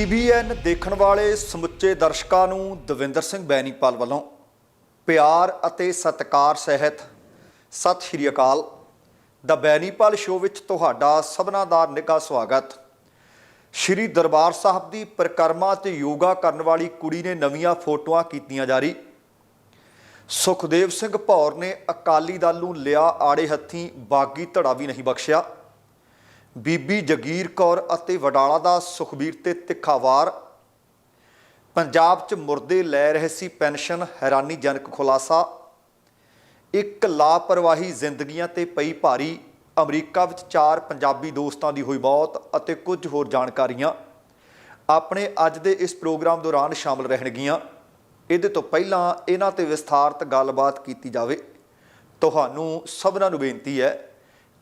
TVN ਦੇਖਣ ਵਾਲੇ ਸਮੁੱਚੇ ਦਰਸ਼ਕਾਂ ਨੂੰ ਦਵਿੰਦਰ ਸਿੰਘ ਬੈਨੀਪਾਲ ਵੱਲੋਂ ਪਿਆਰ ਅਤੇ ਸਤਿਕਾਰ ਸਹਿਤ ਸਤਿ ਸ਼੍ਰੀ ਅਕਾਲ। ਦਾ ਬੈਨੀਪਾਲ ਸ਼ੋਅ ਵਿੱਚ ਤੁਹਾਡਾ ਸਭਨਾਂ ਦਾ ਨਿੱਘਾ ਸਵਾਗਤ। ਸ਼੍ਰੀ ਦਰਬਾਰ ਸਾਹਿਬ ਦੀ ਪਰਿਕਰਮਾ ਤੇ ਯੋਗਾ ਕਰਨ ਵਾਲੀ ਕੁੜੀ ਨੇ ਨਵੀਆਂ ਫੋਟੋਆਂ ਕੀਤੀਆਂ ਜਾਰੀ। ਸੁਖਦੇਵ ਸਿੰਘ ਭੌਰ ਨੇ ਅਕਾਲੀ ਦਲ ਨੂੰ ਲਿਆ ਆੜੇ ਹੱਥੀਂ ਬਾਗੀ ਧੜਾ ਵੀ ਨਹੀਂ ਬਖਸ਼ਿਆ। ਬੀਬੀ ਜਗੀਰ ਕੌਰ ਅਤੇ ਵਡਾਲਾ ਦਾ ਸੁਖਬੀਰ ਤੇ ਤਿੱਖਾਵਾਰ। ਪੰਜਾਬ 'ਚ ਮੁਰਦੇ ਲੈ ਰਹੇ ਸੀ ਪੈਨਸ਼ਨ ਹੈਰਾਨੀਜਨਕ ਖੁਲਾਸਾ। ਇੱਕ ਲਾਪਰਵਾਹੀ ਜ਼ਿੰਦਗੀਆਂ ਤੇ ਪਈ ਭਾਰੀ, ਅਮਰੀਕਾ ਵਿੱਚ ਚਾਰ ਪੰਜਾਬੀ ਦੋਸਤਾਂ ਦੀ ਹੋਈ ਮੌਤ ਅਤੇ ਕੁਝ ਹੋਰ ਜਾਣਕਾਰੀਆਂ। ਆਪਣੇ ਅੱਜ ਦੇ ਇਸ ਪ੍ਰੋਗਰਾਮ ਦੌਰਾਨ ਸ਼ਾਮਲ ਰਹਿਣਗੀਆਂ। ਇਹਦੇ ਤੋਂ ਪਹਿਲਾਂ ਇਹਨਾਂ ਤੇ ਵਿਸਥਾਰਤ ਗੱਲਬਾਤ ਕੀਤੀ ਜਾਵੇ। ਤੁਹਾਨੂੰ ਸਭਨਾਂ ਨੂੰ ਬੇਨਤੀ ਹੈ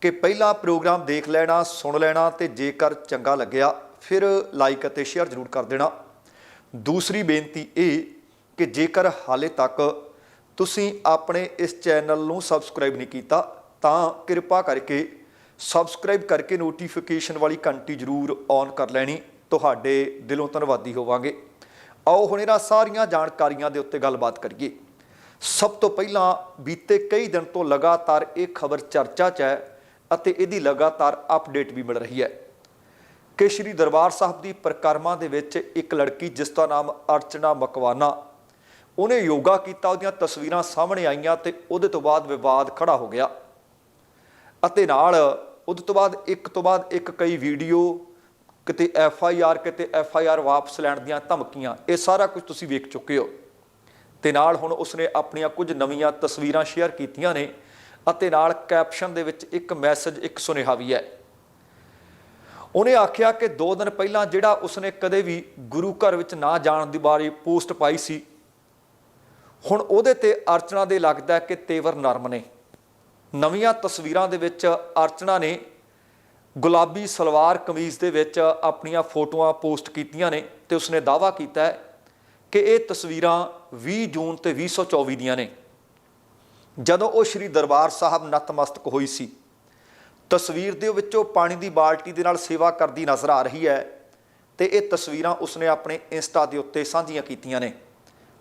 ਕਿ ਪਹਿਲਾ ਪ੍ਰੋਗਰਾਮ ਦੇਖ ਲੈਣਾ, ਸੁਣ ਲੈਣਾ ਤੇ ਜੇਕਰ ਚੰਗਾ ਲੱਗਿਆ, ਫਿਰ ਲਾਈਕ ਅਤੇ ਸ਼ੇਅਰ ਜ਼ਰੂਰ ਕਰ ਦੇਣਾ। ਦੂਸਰੀ ਬੇਨਤੀ ਇਹ ਕਿ ਜੇਕਰ ਹਾਲੇ ਤੱਕ ਤੁਸੀਂ ਆਪਣੇ ਇਸ ਚੈਨਲ ਨੂੰ ਸਬਸਕ੍ਰਾਈਬ ਨਹੀਂ ਕੀਤਾ, ਤਾਂ ਕਿਰਪਾ ਕਰਕੇ ਸਬਸਕ੍ਰਾਈਬ ਕਰਕੇ ਨੋਟੀਫਿਕੇਸ਼ਨ ਵਾਲੀ ਘੰਟੀ ਜ਼ਰੂਰ ਔਨ ਕਰ ਲੈਣੀ। ਤੁਹਾਡੇ ਦਿਲੋਂ ਧੰਨਵਾਦੀ ਹੋਵਾਂਗੇ। ਆਓ ਹੁਣ ਇਹਨਾਂ ਸਾਰੀਆਂ ਜਾਣਕਾਰੀਆਂ ਦੇ ਉੱਤੇ ਗੱਲਬਾਤ ਕਰੀਏ। ਸਭ ਤੋਂ ਪਹਿਲਾਂ ਬੀਤੇ ਕਈ ਦਿਨ ਤੋਂ ਲਗਾਤਾਰ ਇਹ ਖਬਰ ਚਰਚਾ 'ਚ ਹੈ ਅਤੇ ਇਹਦੀ ਲਗਾਤਾਰ ਅਪਡੇਟ ਵੀ ਮਿਲ ਰਹੀ ਹੈ। ਕਿ ਸ਼੍ਰੀ ਦਰਬਾਰ ਸਾਹਿਬ ਦੀ ਪਰਿਕਰਮਾ ਦੇ ਵਿੱਚ ਇੱਕ ਲੜਕੀ, ਜਿਸ ਦਾ ਨਾਮ ਅਰਚਨਾ ਮਕਵਾਨਾ, ਉਹਨੇ ਯੋਗਾ ਕੀਤਾ, ਉਹਦੀਆਂ ਤਸਵੀਰਾਂ ਸਾਹਮਣੇ ਆਈਆਂ ਤੇ ਉਹਦੇ ਤੋਂ ਬਾਅਦ ਵਿਵਾਦ ਖੜਾ ਹੋ ਗਿਆ। ਅਤੇ ਨਾਲ ਉਹਦੇ ਤੋਂ ਬਾਅਦ ਇੱਕ ਤੋਂ ਬਾਅਦ ਇੱਕ ਕਈ ਵੀਡੀਓ, ਕਿਤੇ ਐਫ ਆਈ ਆਰ, ਕਿਤੇ ਐਫ ਆਈ ਆਰ ਵਾਪਸ ਲੈਣ ਦੀਆਂ ਧਮਕੀਆਂ, ਇਹ ਸਾਰਾ ਕੁਝ ਤੁਸੀਂ ਵੇਖ ਚੁੱਕੇ ਹੋ। ਤੇ ਨਾਲ ਹੁਣ ਉਸਨੇ ਆਪਣੀਆਂ ਕੁਝ ਨਵੀਆਂ ਤਸਵੀਰਾਂ ਸ਼ੇਅਰ ਕੀਤੀਆਂ ਨੇ ਅਤੇ ਨਾਲ ਕੈਪਸ਼ਨ ਦੇ ਵਿੱਚ ਇੱਕ ਮੈਸੇਜ, ਇੱਕ ਸੁਨੇਹਾ ਵੀ ਹੈ। ਉਹਨੇ ਆਖਿਆ ਕਿ 2 ਦਿਨ ਪਹਿਲਾਂ ਜਿਹੜਾ ਉਸਨੇ ਕਦੇ ਵੀ ਗੁਰੂ ਘਰ ਵਿੱਚ ਨਾ ਜਾਣ ਦੀ ਬਾਰੇ ਪੋਸਟ ਪਾਈ ਸੀ, ਹੁਣ ਉਹਦੇ ਤੇ ਅਰਚਨਾ ਦੇ ਲੱਗਦਾ ਕਿ ਤੇਵਰ ਨਰਮ ਨੇ। ਨਵੀਆਂ ਤਸਵੀਰਾਂ ਦੇ ਵਿੱਚ ਅਰਚਨਾ ਨੇ ਗੁਲਾਬੀ ਸਲਵਾਰ ਕਮੀਜ਼ ਦੇ ਵਿੱਚ ਆਪਣੀਆਂ ਫੋਟੋਆਂ ਪੋਸਟ ਕੀਤੀਆਂ ਨੇ ਤੇ ਉਸਨੇ ਦਾਅਵਾ ਕੀਤਾ ਹੈ ਕਿ ਇਹ ਤਸਵੀਰਾਂ 20 ਜੂਨ ਤੇ 2024 ਦੀਆਂ ਨੇ। ਜਦੋਂ ਉਹ ਸ਼੍ਰੀ ਦਰਬਾਰ ਸਾਹਿਬ ਨਤਮਸਤਕ ਹੋਈ ਸੀ, ਤਸਵੀਰ ਦੇ ਵਿੱਚੋਂ ਪਾਣੀ ਦੀ ਬਾਲਟੀ ਦੇ ਨਾਲ ਸੇਵਾ ਕਰਦੀ ਨਜ਼ਰ ਆ ਰਹੀ ਹੈ ਤੇ ਇਹ ਤਸਵੀਰਾਂ ਉਸਨੇ ਆਪਣੇ ਇੰਸਟਾ ਦੇ ਉੱਤੇ ਸਾਂਝੀਆਂ ਕੀਤੀਆਂ ਨੇ।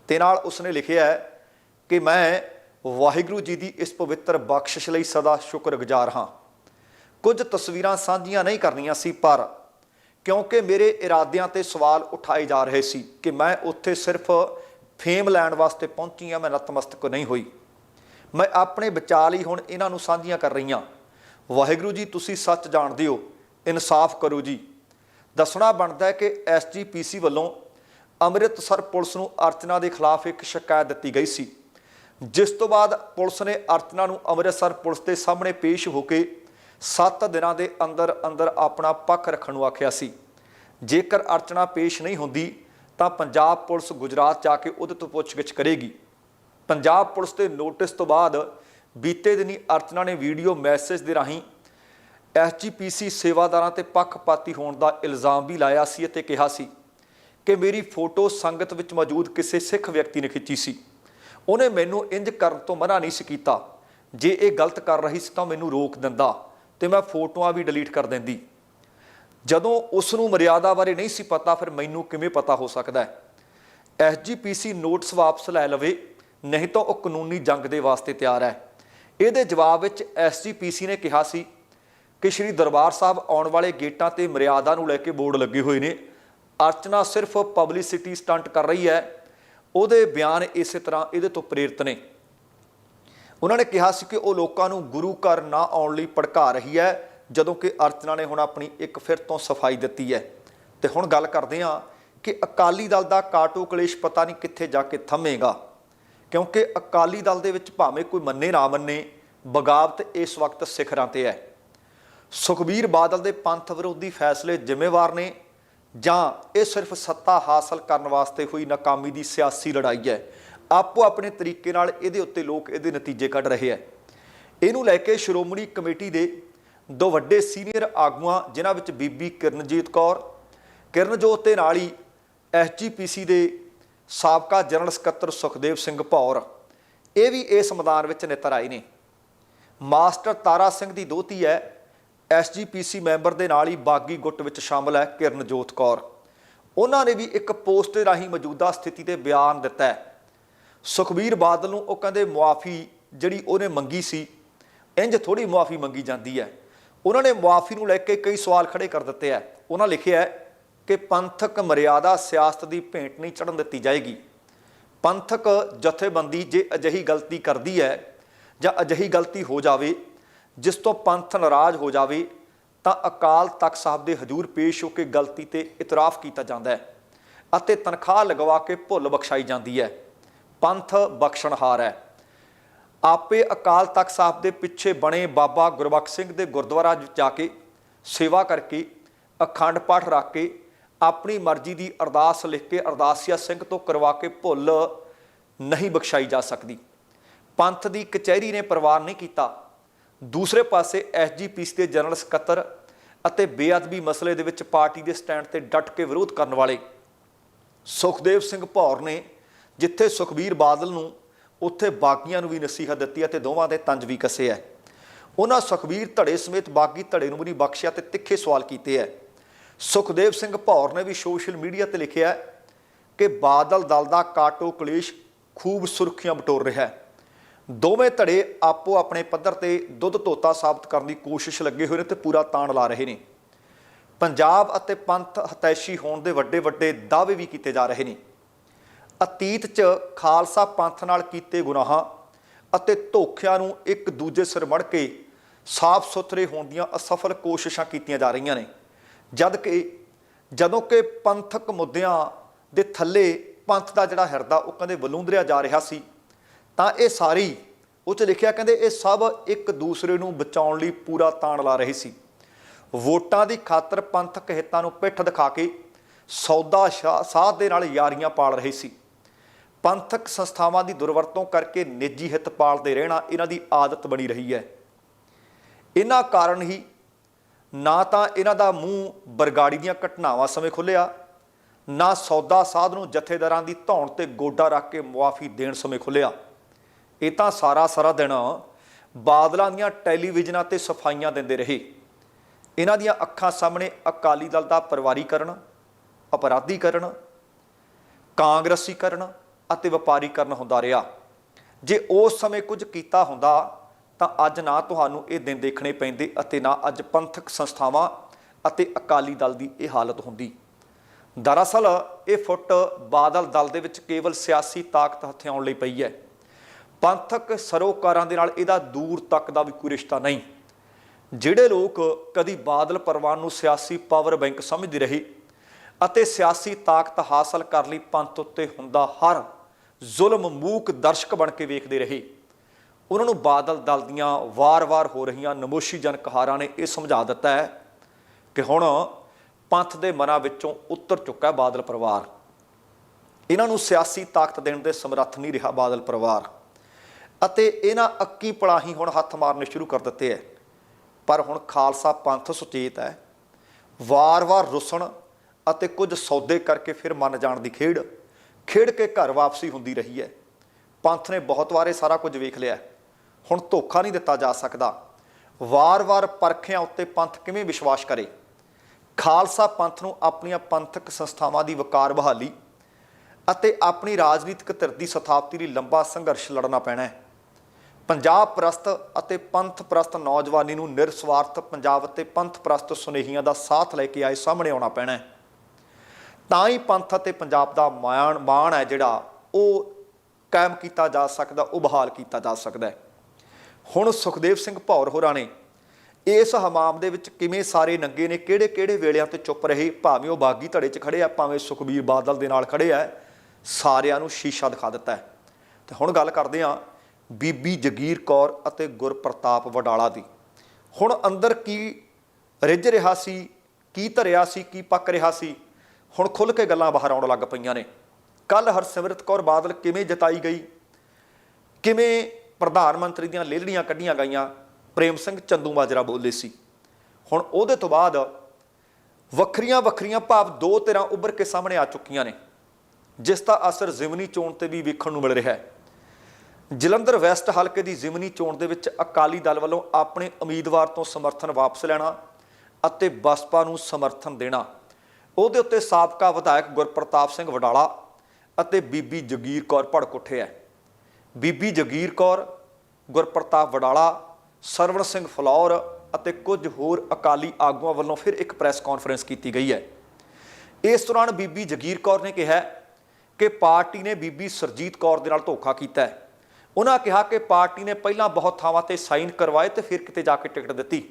ਤੇ ਨਾਲ ਉਸਨੇ ਲਿਖਿਆ ਹੈ ਕਿ ਮੈਂ ਵਾਹਿਗੁਰੂ ਜੀ ਦੀ ਇਸ ਪਵਿੱਤਰ ਬਖਸ਼ਿਸ਼ ਲਈ ਸਦਾ ਸ਼ੁਕਰਗੁਜ਼ਾਰ ਹਾਂ। ਕੁਝ ਤਸਵੀਰਾਂ ਸਾਂਝੀਆਂ ਨਹੀਂ ਕਰਨੀਆਂ ਸੀ, ਪਰ ਕਿਉਂਕਿ ਮੇਰੇ ਇਰਾਦਿਆਂ ਤੇ ਸਵਾਲ ਉਠਾਏ ਜਾ ਰਹੇ ਸੀ ਕਿ ਮੈਂ ਉੱਥੇ ਸਿਰਫ ਫੇਮ ਲੈਣ ਵਾਸਤੇ ਪਹੁੰਚੀ ਹਾਂ, ਮੈਂ ਨਤਮਸਤਕ ਨਹੀਂ ਹੋਈ। ਮੈਂ ਆਪਣੇ ਬਚਾ ਲਈ ਹੁਣ ਇਹਨਾਂ ਨੂੰ ਸਾਂਝੀਆਂ ਕਰ ਰਹੀ ਹਾਂ ਵਾਹਿਗੁਰੂ ਜੀ, ਤੁਸੀਂ ਸੱਚ ਜਾਣਦੇ ਹੋ। ਇਨਸਾਫ ਕਰੋ ਜੀ। ਦੱਸਣਾ ਬਣਦਾ ਹੈ ਕਿ ਐਸਜੀਪੀਸੀ ਵੱਲੋਂ ਅੰਮ੍ਰਿਤਸਰ ਪੁਲਿਸ ਨੂੰ ਅਰਚਨਾ ਦੇ ਖਿਲਾਫ ਇੱਕ ਸ਼ਿਕਾਇਤ ਦਿੱਤੀ ਗਈ ਸੀ। ਜਿਸ ਤੋਂ ਬਾਅਦ ਪੁਲਿਸ ਨੇ ਅਰਚਨਾ ਨੂੰ ਅੰਮ੍ਰਿਤਸਰ ਪੁਲਿਸ ਦੇ ਸਾਹਮਣੇ ਪੇਸ਼ ਹੋ ਕੇ 7 ਦਿਨਾਂ ਦੇ ਅੰਦਰ ਅੰਦਰ ਆਪਣਾ ਪੱਖ ਰੱਖਣ ਨੂੰ ਆਖਿਆ ਸੀ। ਜੇਕਰ ਅਰਚਨਾ ਪੇਸ਼ ਨਹੀਂ ਹੁੰਦੀ, ਤਾਂ ਪੰਜਾਬ ਪੁਲਿਸ ਗੁਜਰਾਤ ਜਾ ਕੇ ਉਹਦੇ ਤੋਂ ਪੁੱਛਗਿੱਛ ਕਰੇਗੀ। ਪੰਜਾਬ ਪੁਲਿਸ ਦੇ ਨੋਟਿਸ ਤੋਂ ਬਾਅਦ ਬੀਤੇ ਦਿਨੀ ਅਰਚਨਾ ਨੇ ਵੀਡੀਓ ਮੈਸੇਜ ਦੇ ਰਾਹੀਂ ਐਸਜੀਪੀਸੀ ਸੇਵਾਦਾਰਾਂ ਤੇ ਪੱਖਪਾਤੀ ਹੋਣ ਦਾ ਇਲਜ਼ਾਮ ਵੀ ਲਾਇਆ ਸੀ ਅਤੇ ਕਿਹਾ ਸੀ ਕਿ ਮੇਰੀ ਫੋਟੋ ਸੰਗਤ ਵਿੱਚ ਮੌਜੂਦ ਕਿਸੇ ਸਿੱਖ ਵਿਅਕਤੀ ਨੇ ਖਿੱਚੀ ਸੀ। ਉਹਨੇ ਮੈਨੂੰ ਇੰਜ ਕਰਨ ਤੋਂ ਮਨਾ ਨਹੀਂ ਸੀ ਕੀਤਾ। ਜੇ ਇਹ ਗਲਤ ਕਰ ਰਹੀ ਸੀ ਤਾਂ ਮੈਨੂੰ ਰੋਕ ਦਿੰਦਾ ਤੇ ਮੈਂ ਫੋਟੋਆਂ ਵੀ ਡਿਲੀਟ ਕਰ ਦਿੰਦੀ। ਜਦੋਂ ਉਸ ਨੂੰ ਮਰਿਆਦਾ ਬਾਰੇ ਨਹੀਂ ਸੀ ਪਤਾ, ਫਿਰ ਮੈਨੂੰ ਕਿਵੇਂ ਪਤਾ ਹੋ ਸਕਦਾ ਹੈ? ਐਸਜੀਪੀਸੀ ਨੋਟਸ ਵਾਪਸ ਲੈ ਲਵੇ ਨਹੀਂ ਤਾਂ ਉਹ ਕਾਨੂੰਨੀ ਜੰਗ ਦੇ ਵਾਸਤੇ ਤਿਆਰ ਹੈ। ਇਹਦੇ ਜਵਾਬ ਵਿੱਚ ਐਸਜੀਪੀਸੀ ਨੇ ਕਿਹਾ ਸੀ ਕਿ ਸ਼੍ਰੀ ਦਰਬਾਰ ਸਾਹਿਬ ਆਉਣ ਵਾਲੇ ਗੇਟਾਂ ਤੇ ਮਰਿਆਦਾ ਨੂੰ ਲੈ ਕੇ ਬੋਰਡ ਲੱਗੇ ਹੋਏ ਨੇ। ਅਰਚਨਾ ਸਿਰਫ ਪਬਲਿਸਿਟੀ ਸਟੰਟ ਕਰ ਰਹੀ ਹੈ। ਉਹਦੇ ਬਿਆਨ ਇਸੇ ਤਰ੍ਹਾਂ ਇਹਦੇ ਤੋਂ ਪ੍ਰੇਰਿਤ ਨੇ। ਉਹਨਾਂ ਨੇ ਕਿਹਾ ਸੀ ਕਿ ਉਹ ਲੋਕਾਂ ਨੂੰ ਗੁਰੂ ਘਰ ਨਾ ਆਉਣ ਲਈ ਭੜਕਾ ਰਹੀ ਹੈ, ਜਦੋਂ ਕਿ ਅਰਚਨਾ ਨੇ ਹੁਣ ਆਪਣੀ ਇੱਕ ਫਿਰ ਤੋਂ ਸਫ਼ਾਈ ਦਿੱਤੀ ਹੈ। ਤੇ ਹੁਣ ਗੱਲ ਕਰਦੇ ਹਾਂ ਕਿ ਅਕਾਲੀ ਦਲ ਦਾ ਕਾਟੋ ਕਲੇਸ਼ ਪਤਾ ਨਹੀਂ ਕਿੱਥੇ ਜਾ ਕੇ ਥੰਮੇਗਾ। ਕਿਉਂਕਿ ਅਕਾਲੀ ਦਲ ਦੇ ਵਿੱਚ ਭਾਵੇਂ ਕੋਈ ਮੰਨੇ ਨਾ ਮੰਨੇ, ਬਗਾਵਤ ਇਸ ਵਕਤ ਸਿਖਰਾਂ ਤੇ ਹੈ। ਸੁਖਬੀਰ ਬਾਦਲ ਦੇ ਪੰਥ ਵਿਰੋਧੀ ਫੈਸਲੇ ਜ਼ਿੰਮੇਵਾਰ ਨੇ, ਜਾਂ ਇਹ ਸਿਰਫ ਸੱਤਾ ਹਾਸਲ ਕਰਨ ਵਾਸਤੇ ਹੋਈ ਨਾਕਾਮੀ ਦੀ ਸਿਆਸੀ ਲੜਾਈ ਹੈ। ਆਪੋ ਆਪਣੇ ਤਰੀਕੇ ਨਾਲ ਇਹਦੇ ਉੱਤੇ ਲੋਕ ਇਹਦੇ ਨਤੀਜੇ ਕੱਢ ਰਹੇ ਹੈ। ਇਹਨੂੰ ਲੈ ਕੇ ਸ਼੍ਰੋਮਣੀ ਕਮੇਟੀ ਦੇ ਦੋ ਵੱਡੇ ਸੀਨੀਅਰ ਆਗੂਆਂ, ਜਿਨ੍ਹਾਂ ਵਿੱਚ ਬੀਬੀ ਕਿਰਨਜੀਤ ਕੌਰ, ਕਿਰਨਜੋਤ ਤੇ ਨਾਲ ਹੀ ਐਸਜੀਪੀਸੀ ਦੇ ਸਾਬਕਾ ਜਨਰਲ ਸਕੱਤਰ ਸੁਖਦੇਵ ਸਿੰਘ ਭੌਰ, ਇਹ ਵੀ ਇਸ ਮੈਦਾਨ ਵਿੱਚ ਨੇਤਰ ਆਏ ਨੇ। ਮਾਸਟਰ ਤਾਰਾ ਸਿੰਘ ਦੀ ਦੋਤੀ ਹੈ ਐਸਜੀਪੀਸੀ ਮੈਂਬਰ ਦੇ ਨਾਲ ਹੀ ਬਾਗੀ ਗੁੱਟ ਵਿੱਚ ਸ਼ਾਮਲ ਹੈ ਕਿਰਨਜੋਤ ਕੌਰ। ਉਹਨਾਂ ਨੇ ਵੀ ਇੱਕ ਪੋਸਟ ਰਾਹੀਂ ਮੌਜੂਦਾ ਸਥਿਤੀ ਤੇ ਬਿਆਨ ਦਿੱਤਾ ਹੈ। ਸੁਖਬੀਰ ਬਾਦਲ ਨੂੰ ਉਹ ਕਹਿੰਦੇ ਮੁਆਫੀ ਜਿਹੜੀ ਉਹਨੇ ਮੰਗੀ ਸੀ ਇੰਜ ਥੋੜੀ ਮੁਆਫੀ ਮੰਗੀ ਜਾਂਦੀ ਹੈ। ਉਹਨਾਂ ਨੇ ਮੁਆਫੀ ਨੂੰ ਲੈ ਕੇ ਕਈ ਸਵਾਲ ਖੜੇ ਕਰ ਦਿੱਤੇ ਹੈ। ਉਹਨਾਂ ਲਿਖਿਆ ਹੈ ਕਿ ਪੰਥਕ ਮਰਿਆਦਾ ਸਿਆਸਤ ਦੀ ਭੇਂਟ ਨਹੀਂ ਚੜਨ ਦਿੱਤੀ ਜਾਏਗੀ। ਪੰਥਕ ਜਥੇਬੰਦੀ ਜੇ ਅਜਿਹੀ ਗਲਤੀ ਕਰਦੀ ਹੈ ਜਾਂ ਅਜਿਹੀ ਗਲਤੀ ਹੋ ਜਾਵੇ, ਜਿਸ ਤੋਂ ਪੰਥ ਨਾਰਾਜ਼ ਹੋ ਜਾਵੇ, ਤਾਂ ਅਕਾਲ ਤਖਤ ਸਾਹਿਬ ਦੇ ਹਜ਼ੂਰ ਪੇਸ਼ ਹੋ ਕੇ ਗਲਤੀ ਤੇ ਇਤਰਾਫ ਕੀਤਾ ਜਾਂਦਾ ਹੈ ਅਤੇ ਤਨਖਾਹ ਲਗਵਾ ਕੇ ਭੁੱਲ ਬਖਸ਼ਾਈ ਜਾਂਦੀ ਹੈ। ਪੰਥ ਬਖਸ਼ਣਹਾਰ ਹੈ। ਆਪੇ ਅਕਾਲ ਤਖਤ ਸਾਹਿਬ ਦੇ ਪਿੱਛੇ ਬਣੇ ਬਾਬਾ ਗੁਰਬਖਸ਼ ਸਿੰਘ ਦੇ ਗੁਰਦੁਆਰਾ ਜਾ ਕੇ ਸੇਵਾ ਕਰਕੇ, ਅਖੰਡ ਪਾਠ ਰੱਖ ਕੇ ਆਪਣੀ ਮਰਜ਼ੀ ਦੀ ਅਰਦਾਸ ਲਿਖ ਕੇ ਅਰਦਾਸੀਆ ਸਿੰਘ ਤੋਂ ਕਰਵਾ ਕੇ ਭੁੱਲ ਨਹੀਂ ਬਖਸ਼ਾਈ ਜਾ ਸਕਦੀ। ਪੰਥ ਦੀ ਕਚਹਿਰੀ ਨੇ ਪਰਵਾਰ ਨਹੀਂ ਕੀਤਾ। ਦੂਸਰੇ ਪਾਸੇ ਐਸਜੀਪੀਸੀ ਦੇ ਜਨਰਲ ਸਕੱਤਰ ਅਤੇ ਬੇਅਦਬੀ ਮਸਲੇ ਦੇ ਵਿੱਚ ਪਾਰਟੀ ਦੇ ਸਟੈਂਡ ਤੇ ਡਟ ਕੇ ਵਿਰੋਧ ਕਰਨ ਵਾਲੇ ਸੁਖਦੇਵ ਸਿੰਘ ਭੌਰ ਨੇ ਜਿੱਥੇ ਸੁਖਬੀਰ ਬਾਦਲ ਨੂੰ ਉੱਥੇ ਬਾਗੀਆਂ ਨੂੰ ਵੀ ਨਸੀਹਤ ਦਿੱਤੀ ਅਤੇ ਦੋਵਾਂ ਦੇ ਤੰਜ ਵੀ ਕੱਸੇ ਹੈ। ਉਹਨਾਂ ਸੁਖਬੀਰ ਧੜੇ ਸਮੇਤ ਬਾਗੀ ਧੜੇ ਨੂੰ ਵੀ ਨਹੀਂ ਬਖਸ਼ਿਆ ਤੇ ਤਿੱਖੇ ਸਵਾਲ ਕੀਤੇ ਹੈ। ਸੁਖਦੇਵ ਸਿੰਘ ਭੌਰ ਨੇ ਵੀ ਸੋਸ਼ਲ ਮੀਡੀਆ ਤੇ ਲਿਖਿਆ ਕਿ ਬਾਦਲ ਦਲ ਦਾ ਕਾਟੋ ਕਲੇਸ਼ ਖੂਬ ਸੁਰਖੀਆਂ ਬਟੋਰ ਰਿਹਾ ਹੈ। ਦੋਵੇਂ ਧੜੇ ਆਪੋ ਆਪਣੇ ਪੱਧਰ ਤੇ ਦੁੱਧ ਤੋਤਾ ਸਾਬਤ ਕਰਨ ਦੀ ਕੋਸ਼ਿਸ਼ ਲੱਗੇ ਹੋਏ ਨੇ ਤੇ ਪੂਰਾ ਤਾਣ ਲਾ ਰਹੇ ਨੇ। ਪੰਜਾਬ ਅਤੇ ਪੰਥ ਹਤੈਸ਼ੀ ਹੋਣ ਦੇ ਵੱਡੇ ਵੱਡੇ ਦਾਅਵੇ ਵੀ ਕੀਤੇ ਜਾ ਰਹੇ ਨੇ। ਅਤੀਤ 'ਚ ਖਾਲਸਾ ਪੰਥ ਨਾਲ ਕੀਤੇ ਗੁਨਾਹਾਂ ਅਤੇ ਧੋਖਿਆਂ ਨੂੰ ਇੱਕ ਦੂਜੇ ਸਿਰ ਮੜ ਕੇ ਸਾਫ਼ ਸੁਥਰੇ ਹੋਣ ਦੀਆਂ ਅਸਫਲ ਕੋਸ਼ਿਸ਼ਾਂ ਕੀਤੀਆਂ ਜਾ ਰਹੀਆਂ ਨੇ। ਜਦ ਕਿ ਜਦੋਂ ਕਿ ਪੰਥਕ ਮੁੱਦਿਆਂ ਦੇ ਥੱਲੇ ਪੰਥ ਦਾ ਜਿਹੜਾ ਹਿਰਦਾ ਉਹ ਕਹਿੰਦੇ ਵਲੂੰਦਰਿਆ ਜਾ ਰਿਹਾ ਸੀ, ਤਾਂ ਇਹ ਸਾਰੀ ਉਹ 'ਚ ਲਿਖਿਆ ਕਹਿੰਦੇ ਇਹ ਸਭ ਇੱਕ ਦੂਸਰੇ ਨੂੰ ਬਚਾਉਣ ਲਈ ਪੂਰਾ ਤਾਣ ਲਾ ਰਹੇ ਸੀ। ਵੋਟਾਂ ਦੀ ਖਾਤਰ ਪੰਥਕ ਹਿੱਤਾਂ ਨੂੰ ਪਿੱਠ ਦਿਖਾ ਕੇ ਸੌਦਾ ਸ਼ਾ- ਸਾਧ ਦੇ ਨਾਲ ਯਾਰੀਆਂ ਪਾਲ ਰਹੇ ਸੀ। ਪੰਥਕ ਸੰਸਥਾਵਾਂ ਦੀ ਦੁਰਵਰਤੋਂ ਕਰਕੇ ਨਿੱਜੀ ਹਿੱਤ ਪਾਲਦੇ ਰਹਿਣਾ ਇਹਨਾਂ ਦੀ ਆਦਤ ਬਣੀ ਰਹੀ ਹੈ। ਇਹਨਾਂ ਕਾਰਨ ਹੀ ਨਾ ਤਾਂ ਇਹਨਾਂ ਦਾ ਮੂੰਹ ਬਰਗਾੜੀ ਦੀਆਂ ਘਟਨਾਵਾਂ ਸਮੇਂ ਖੁੱਲਿਆ ਨਾ ਸੌਦਾ ਸਾਧ ਨੂੰ ਜਥੇਦਾਰਾਂ ਦੀ ਧੌਣ ਤੇ ਗੋਡਾ ਰੱਖ ਕੇ ਮੁਆਫੀ ਦੇਣ ਸਮੇਂ ਖੁੱਲਿਆ ਇਹ ਤਾਂ ਸਾਰਾ ਸਾਰਾ ਦਿਨ ਬਾਦਲਾਂ ਦੀਆਂ ਟੈਲੀਵਿਜ਼ਨਾਂ ਤੇ ਸਫਾਈਆਂ ਦਿੰਦੇ ਰਹੇ। ਇਹਨਾਂ ਦੀਆਂ ਅੱਖਾਂ ਸਾਹਮਣੇ ਅਕਾਲੀ ਦਲ ਦਾ ਪਰਿਵਾਰੀਕਰਨ, ਅਪਰਾਧੀਕਰਨ, ਕਾਂਗਰਸੀਕਰਨ ਅਤੇ ਵਪਾਰੀਕਰਨ ਹੁੰਦਾ ਰਿਹਾ। ਜੇ ਉਸ ਸਮੇਂ ਕੁਝ ਕੀਤਾ ਹੁੰਦਾ ਤਾਂ ਅੱਜ ਨਾ ਤੁਹਾਨੂੰ ਇਹ ਦਿਨ ਦੇਖਣੇ ਪੈਂਦੇ ਅਤੇ ਨਾ ਅੱਜ ਪੰਥਕ ਸੰਸਥਾਵਾਂ ਅਤੇ ਅਕਾਲੀ ਦਲ ਦੀ ਇਹ ਹਾਲਤ ਹੁੰਦੀ। ਦਰਅਸਲ, ਇਹ ਫੁੱਟ ਬਾਦਲ ਦਲ ਦੇ ਵਿੱਚ ਕੇਵਲ ਸਿਆਸੀ ਤਾਕਤ ਹਥਿਆਉਣ ਲਈ ਪਈ ਹੈ। ਪੰਥਕ ਸਰੋਕਾਰਾਂ ਦੇ ਨਾਲ ਇਹਦਾ ਦੂਰ ਤੱਕ ਦਾ ਵੀ ਕੋਈ ਰਿਸ਼ਤਾ ਨਹੀਂ। ਜਿਹੜੇ ਲੋਕ ਕਦੀ ਬਾਦਲ ਪਰਵਾਨ ਨੂੰ ਸਿਆਸੀ ਪਾਵਰ ਬੈਂਕ ਸਮਝਦੇ ਰਹੇ ਅਤੇ ਸਿਆਸੀ ਤਾਕਤ ਹਾਸਲ ਕਰ ਲਈ ਪੰਥ ਉੱਤੇ ਹੁੰਦਾ ਹਰ ਜ਼ੁਲਮ ਮੂਕ ਦਰਸ਼ਕ ਬਣ ਕੇ ਵੇਖਦੇ ਰਹੇ। ਉਹਨਾਂ ਨੂੰ ਬਾਦਲ ਦਲ ਦੀਆਂ ਵਾਰ-ਵਾਰ ਹੋ ਰਹੀਆਂ ਨਮੋਸ਼ੀਜਨਕ ਹਾਰਾਂ ਨੇ ਇਹ ਸਮਝਾ ਦਿੱਤਾ ਹੈ ਕਿ ਹੁਣ ਪੰਥ ਦੇ ਮਨਾਂ ਵਿੱਚੋਂ ਉਤਰ ਚੁੱਕਾ ਬਾਦਲ ਪਰਿਵਾਰ। ਇਹਨਾਂ ਨੂੰ ਸਿਆਸੀ ਤਾਕਤ ਦੇਣ ਦੇ ਸਮਰੱਥ ਨਹੀਂ ਰਿਹਾ ਬਾਦਲ ਪਰਿਵਾਰ ਅਤੇ ਇਹਨਾਂ ਅੱਕੀ ਪਲਾਹੀ ਹੁਣ ਹੱਥ ਮਾਰਨੇ ਸ਼ੁਰੂ ਕਰ ਦਿੱਤੇ ਹੈ। ਪਰ ਹੁਣ ਖਾਲਸਾ ਪੰਥ ਸੁਚੇਤ ਹੈ। ਵਾਰ-ਵਾਰ ਰੁਸਣ ਅਤੇ ਕੁਝ ਸੌਦੇ ਕਰਕੇ ਫਿਰ ਮੰਨ ਜਾਣ ਦੀ ਖੇਡ ਖੇਡ ਕੇ ਘਰ ਵਾਪਸੀ ਹੁੰਦੀ ਰਹੀ ਹੈ। ਪੰਥ ਨੇ ਬਹੁਤ ਵਾਰੇ ਸਾਰਾ ਕੁਝ ਵੇਖ ਲਿਆ ਹੁਣ ਧੋਖਾ ਨਹੀਂ ਦਿੱਤਾ ਜਾ ਸਕਦਾ। ਵਾਰ-ਵਾਰ ਪਰਖਿਆਂ ਉੱਤੇ ਪੰਥ ਕਿਵੇਂ ਵਿਸ਼ਵਾਸ ਕਰੇ? ਖਾਲਸਾ ਪੰਥ ਨੂੰ ਆਪਣੀਆਂ ਪੰਥਕ ਸੰਸਥਾਵਾਂ ਦੀ ਵਕਾਰ ਬਹਾਲੀ ਅਤੇ ਆਪਣੀ ਰਾਜਨੀਤਿਕ ਧਿਰ ਦੀ ਸਥਾਪਤੀ ਲਈ ਲੰਬਾ ਸੰਘਰਸ਼ ਲੜਨਾ ਪੈਣਾ ਹੈ। ਪੰਜਾਬ ਪ੍ਰਸਤ ਅਤੇ ਪੰਥ ਪ੍ਰਸਤ ਨੌਜਵਾਨੀ ਨੂੰ ਨਿਰਸਵਾਰਥ ਪੰਜਾਬ ਅਤੇ ਪੰਥ ਪ੍ਰਸਤ ਸੁਨੇਹੀਆਂ ਦਾ ਸਾਥ ਲੈ ਕੇ ਆਏ ਸਾਹਮਣੇ ਆਉਣਾ ਪੈਣਾ ਹੈ। ਤਾਂ ਹੀ ਪੰਥ ਅਤੇ ਪੰਜਾਬ ਦਾ ਮਾਣ ਮਾਣ ਹੈ ਜਿਹੜਾ ਉਹ ਕਾਇਮ ਕੀਤਾ ਜਾ ਸਕਦਾ, ਉਹ ਬਹਾਲ ਕੀਤਾ ਜਾ ਸਕਦਾ ਹੈ। ਹੁਣ ਸੁਖਦੇਵ ਸਿੰਘ ਭੌਰ ਹੋਰਾਂ ਨੇ ਇਸ ਹਮਾਮ ਦੇ ਵਿੱਚ ਕਿਵੇਂ ਸਾਰੇ ਨੰਗੇ ਨੇ ਕਿਹੜੇ ਕਿਹੜੇ ਵੇਲਿਆਂ ਤੇ ਚੁੱਪ ਰਹੇ? ਭਾਵੇਂ ਉਹ ਬਾਗੀ ਧੜੇ 'ਚ ਖੜੇ ਆ, ਭਾਵੇਂ ਸੁਖਬੀਰ ਬਾਦਲ ਦੇ ਨਾਲ ਖੜੇ ਆ, ਸਾਰਿਆਂ ਨੂੰ ਸ਼ੀਸ਼ਾ ਦਿਖਾ ਦਿੱਤਾ ਹੈ। ਤੇ ਹੁਣ ਗੱਲ ਕਰਦੇ ਆ ਬੀਬੀ ਜਗੀਰ ਕੌਰ ਅਤੇ ਗੁਰਪ੍ਰਤਾਪ ਵਡਾਲਾ ਦੀ। ਹੁਣ ਅੰਦਰ ਕੀ ਰਿੱਝ ਰਿਹਾ ਸੀ, ਕੀ ਧਰਿਆ ਸੀ, ਕੀ ਪੱਕ ਰਿਹਾ ਸੀ? ਹੁਣ ਖੁੱਲ ਕੇ ਗੱਲਾਂ ਬਾਹਰ ਆਉਣ ਲੱਗ ਪਈਆਂ ਨੇ। ਕੱਲ ਹਰਸਿਮਰਤ ਕੌਰ ਬਾਦਲ ਕਿਵੇਂ ਜਤਾਈ ਗਈ? ਕਿਵੇਂ ਪ੍ਰਧਾਨ ਮੰਤਰੀ ਦੀਆਂ ਲੇਲੜੀਆਂ ਕੱਢੀਆਂ ਗਈਆਂ। ਪ੍ਰੇਮ ਸਿੰਘ ਚੰਦੂ ਮਾਜਰਾ ਬੋਲੇ ਸੀ। ਹੁਣ ਉਹਦੇ ਤੋਂ ਬਾਅਦ ਵੱਖਰੀਆਂ ਵੱਖਰੀਆਂ ਭਾਵ ਦੋ ਧਿਰਾਂ ਉੱਭਰ ਕੇ ਸਾਹਮਣੇ ਆ ਚੁੱਕੀਆਂ ਨੇ, ਜਿਸ ਦਾ ਅਸਰ ਜ਼ਿਮਨੀ ਚੋਣ ਤੇ ਵੀ ਵੇਖਣ ਨੂੰ ਮਿਲ ਰਿਹਾ ਹੈ। ਜਲੰਧਰ ਵੈਸਟ ਹਲਕੇ ਦੀ ਜ਼ਿਮਨੀ ਚੋਣ ਦੇ ਵਿੱਚ ਅਕਾਲੀ ਦਲ ਵੱਲੋਂ ਆਪਣੇ ਉਮੀਦਵਾਰ ਤੋਂ ਸਮਰਥਨ ਵਾਪਸ ਲੈਣਾ ਅਤੇ ਬਸਪਾ ਨੂੰ ਸਮਰਥਨ ਦੇਣਾ। ਉਹਦੇ ਉੱਤੇ ਸਾਬਕਾ ਵਿਧਾਇਕ ਗੁਰਪ੍ਰਤਾਪ ਸਿੰਘ ਵਡਾਲਾ ਅਤੇ ਬੀਬੀ ਜਗੀਰ ਕੌਰ ਭੜਕੁੱਠੇ ਹੈ। ਬੀਬੀ ਜਗੀਰ ਕੌਰ, ਗੁਰਪ੍ਰਤਾਪ ਵਡਾਲਾ, ਸਰਵਣ ਸਿੰਘ ਫਲੌਰ ਅਤੇ ਕੁਝ ਹੋਰ ਅਕਾਲੀ ਆਗੂਆਂ ਵੱਲੋਂ ਫਿਰ ਇੱਕ ਪ੍ਰੈਸ ਕਾਨਫਰੰਸ ਕੀਤੀ ਗਈ ਹੈ। ਇਸ ਦੌਰਾਨ ਬੀਬੀ ਜਗੀਰ ਕੌਰ ਨੇ ਕਿਹਾ ਕਿ ਪਾਰਟੀ ਨੇ ਬੀਬੀ ਸਰਜੀਤ ਕੌਰ ਦੇ ਨਾਲ ਧੋਖਾ ਕੀਤਾ ਹੈ। ਉਹਨਾਂ ਕਿਹਾ ਕਿ ਪਾਰਟੀ ਨੇ ਪਹਿਲਾਂ ਬਹੁਤ ਥਾਵਾਂ ਤੇ ਸਾਈਨ ਕਰਵਾਏ ਤੇ ਫਿਰ ਕਿਤੇ ਜਾ ਕੇ ਟਿਕਟ ਦਿੱਤੀ।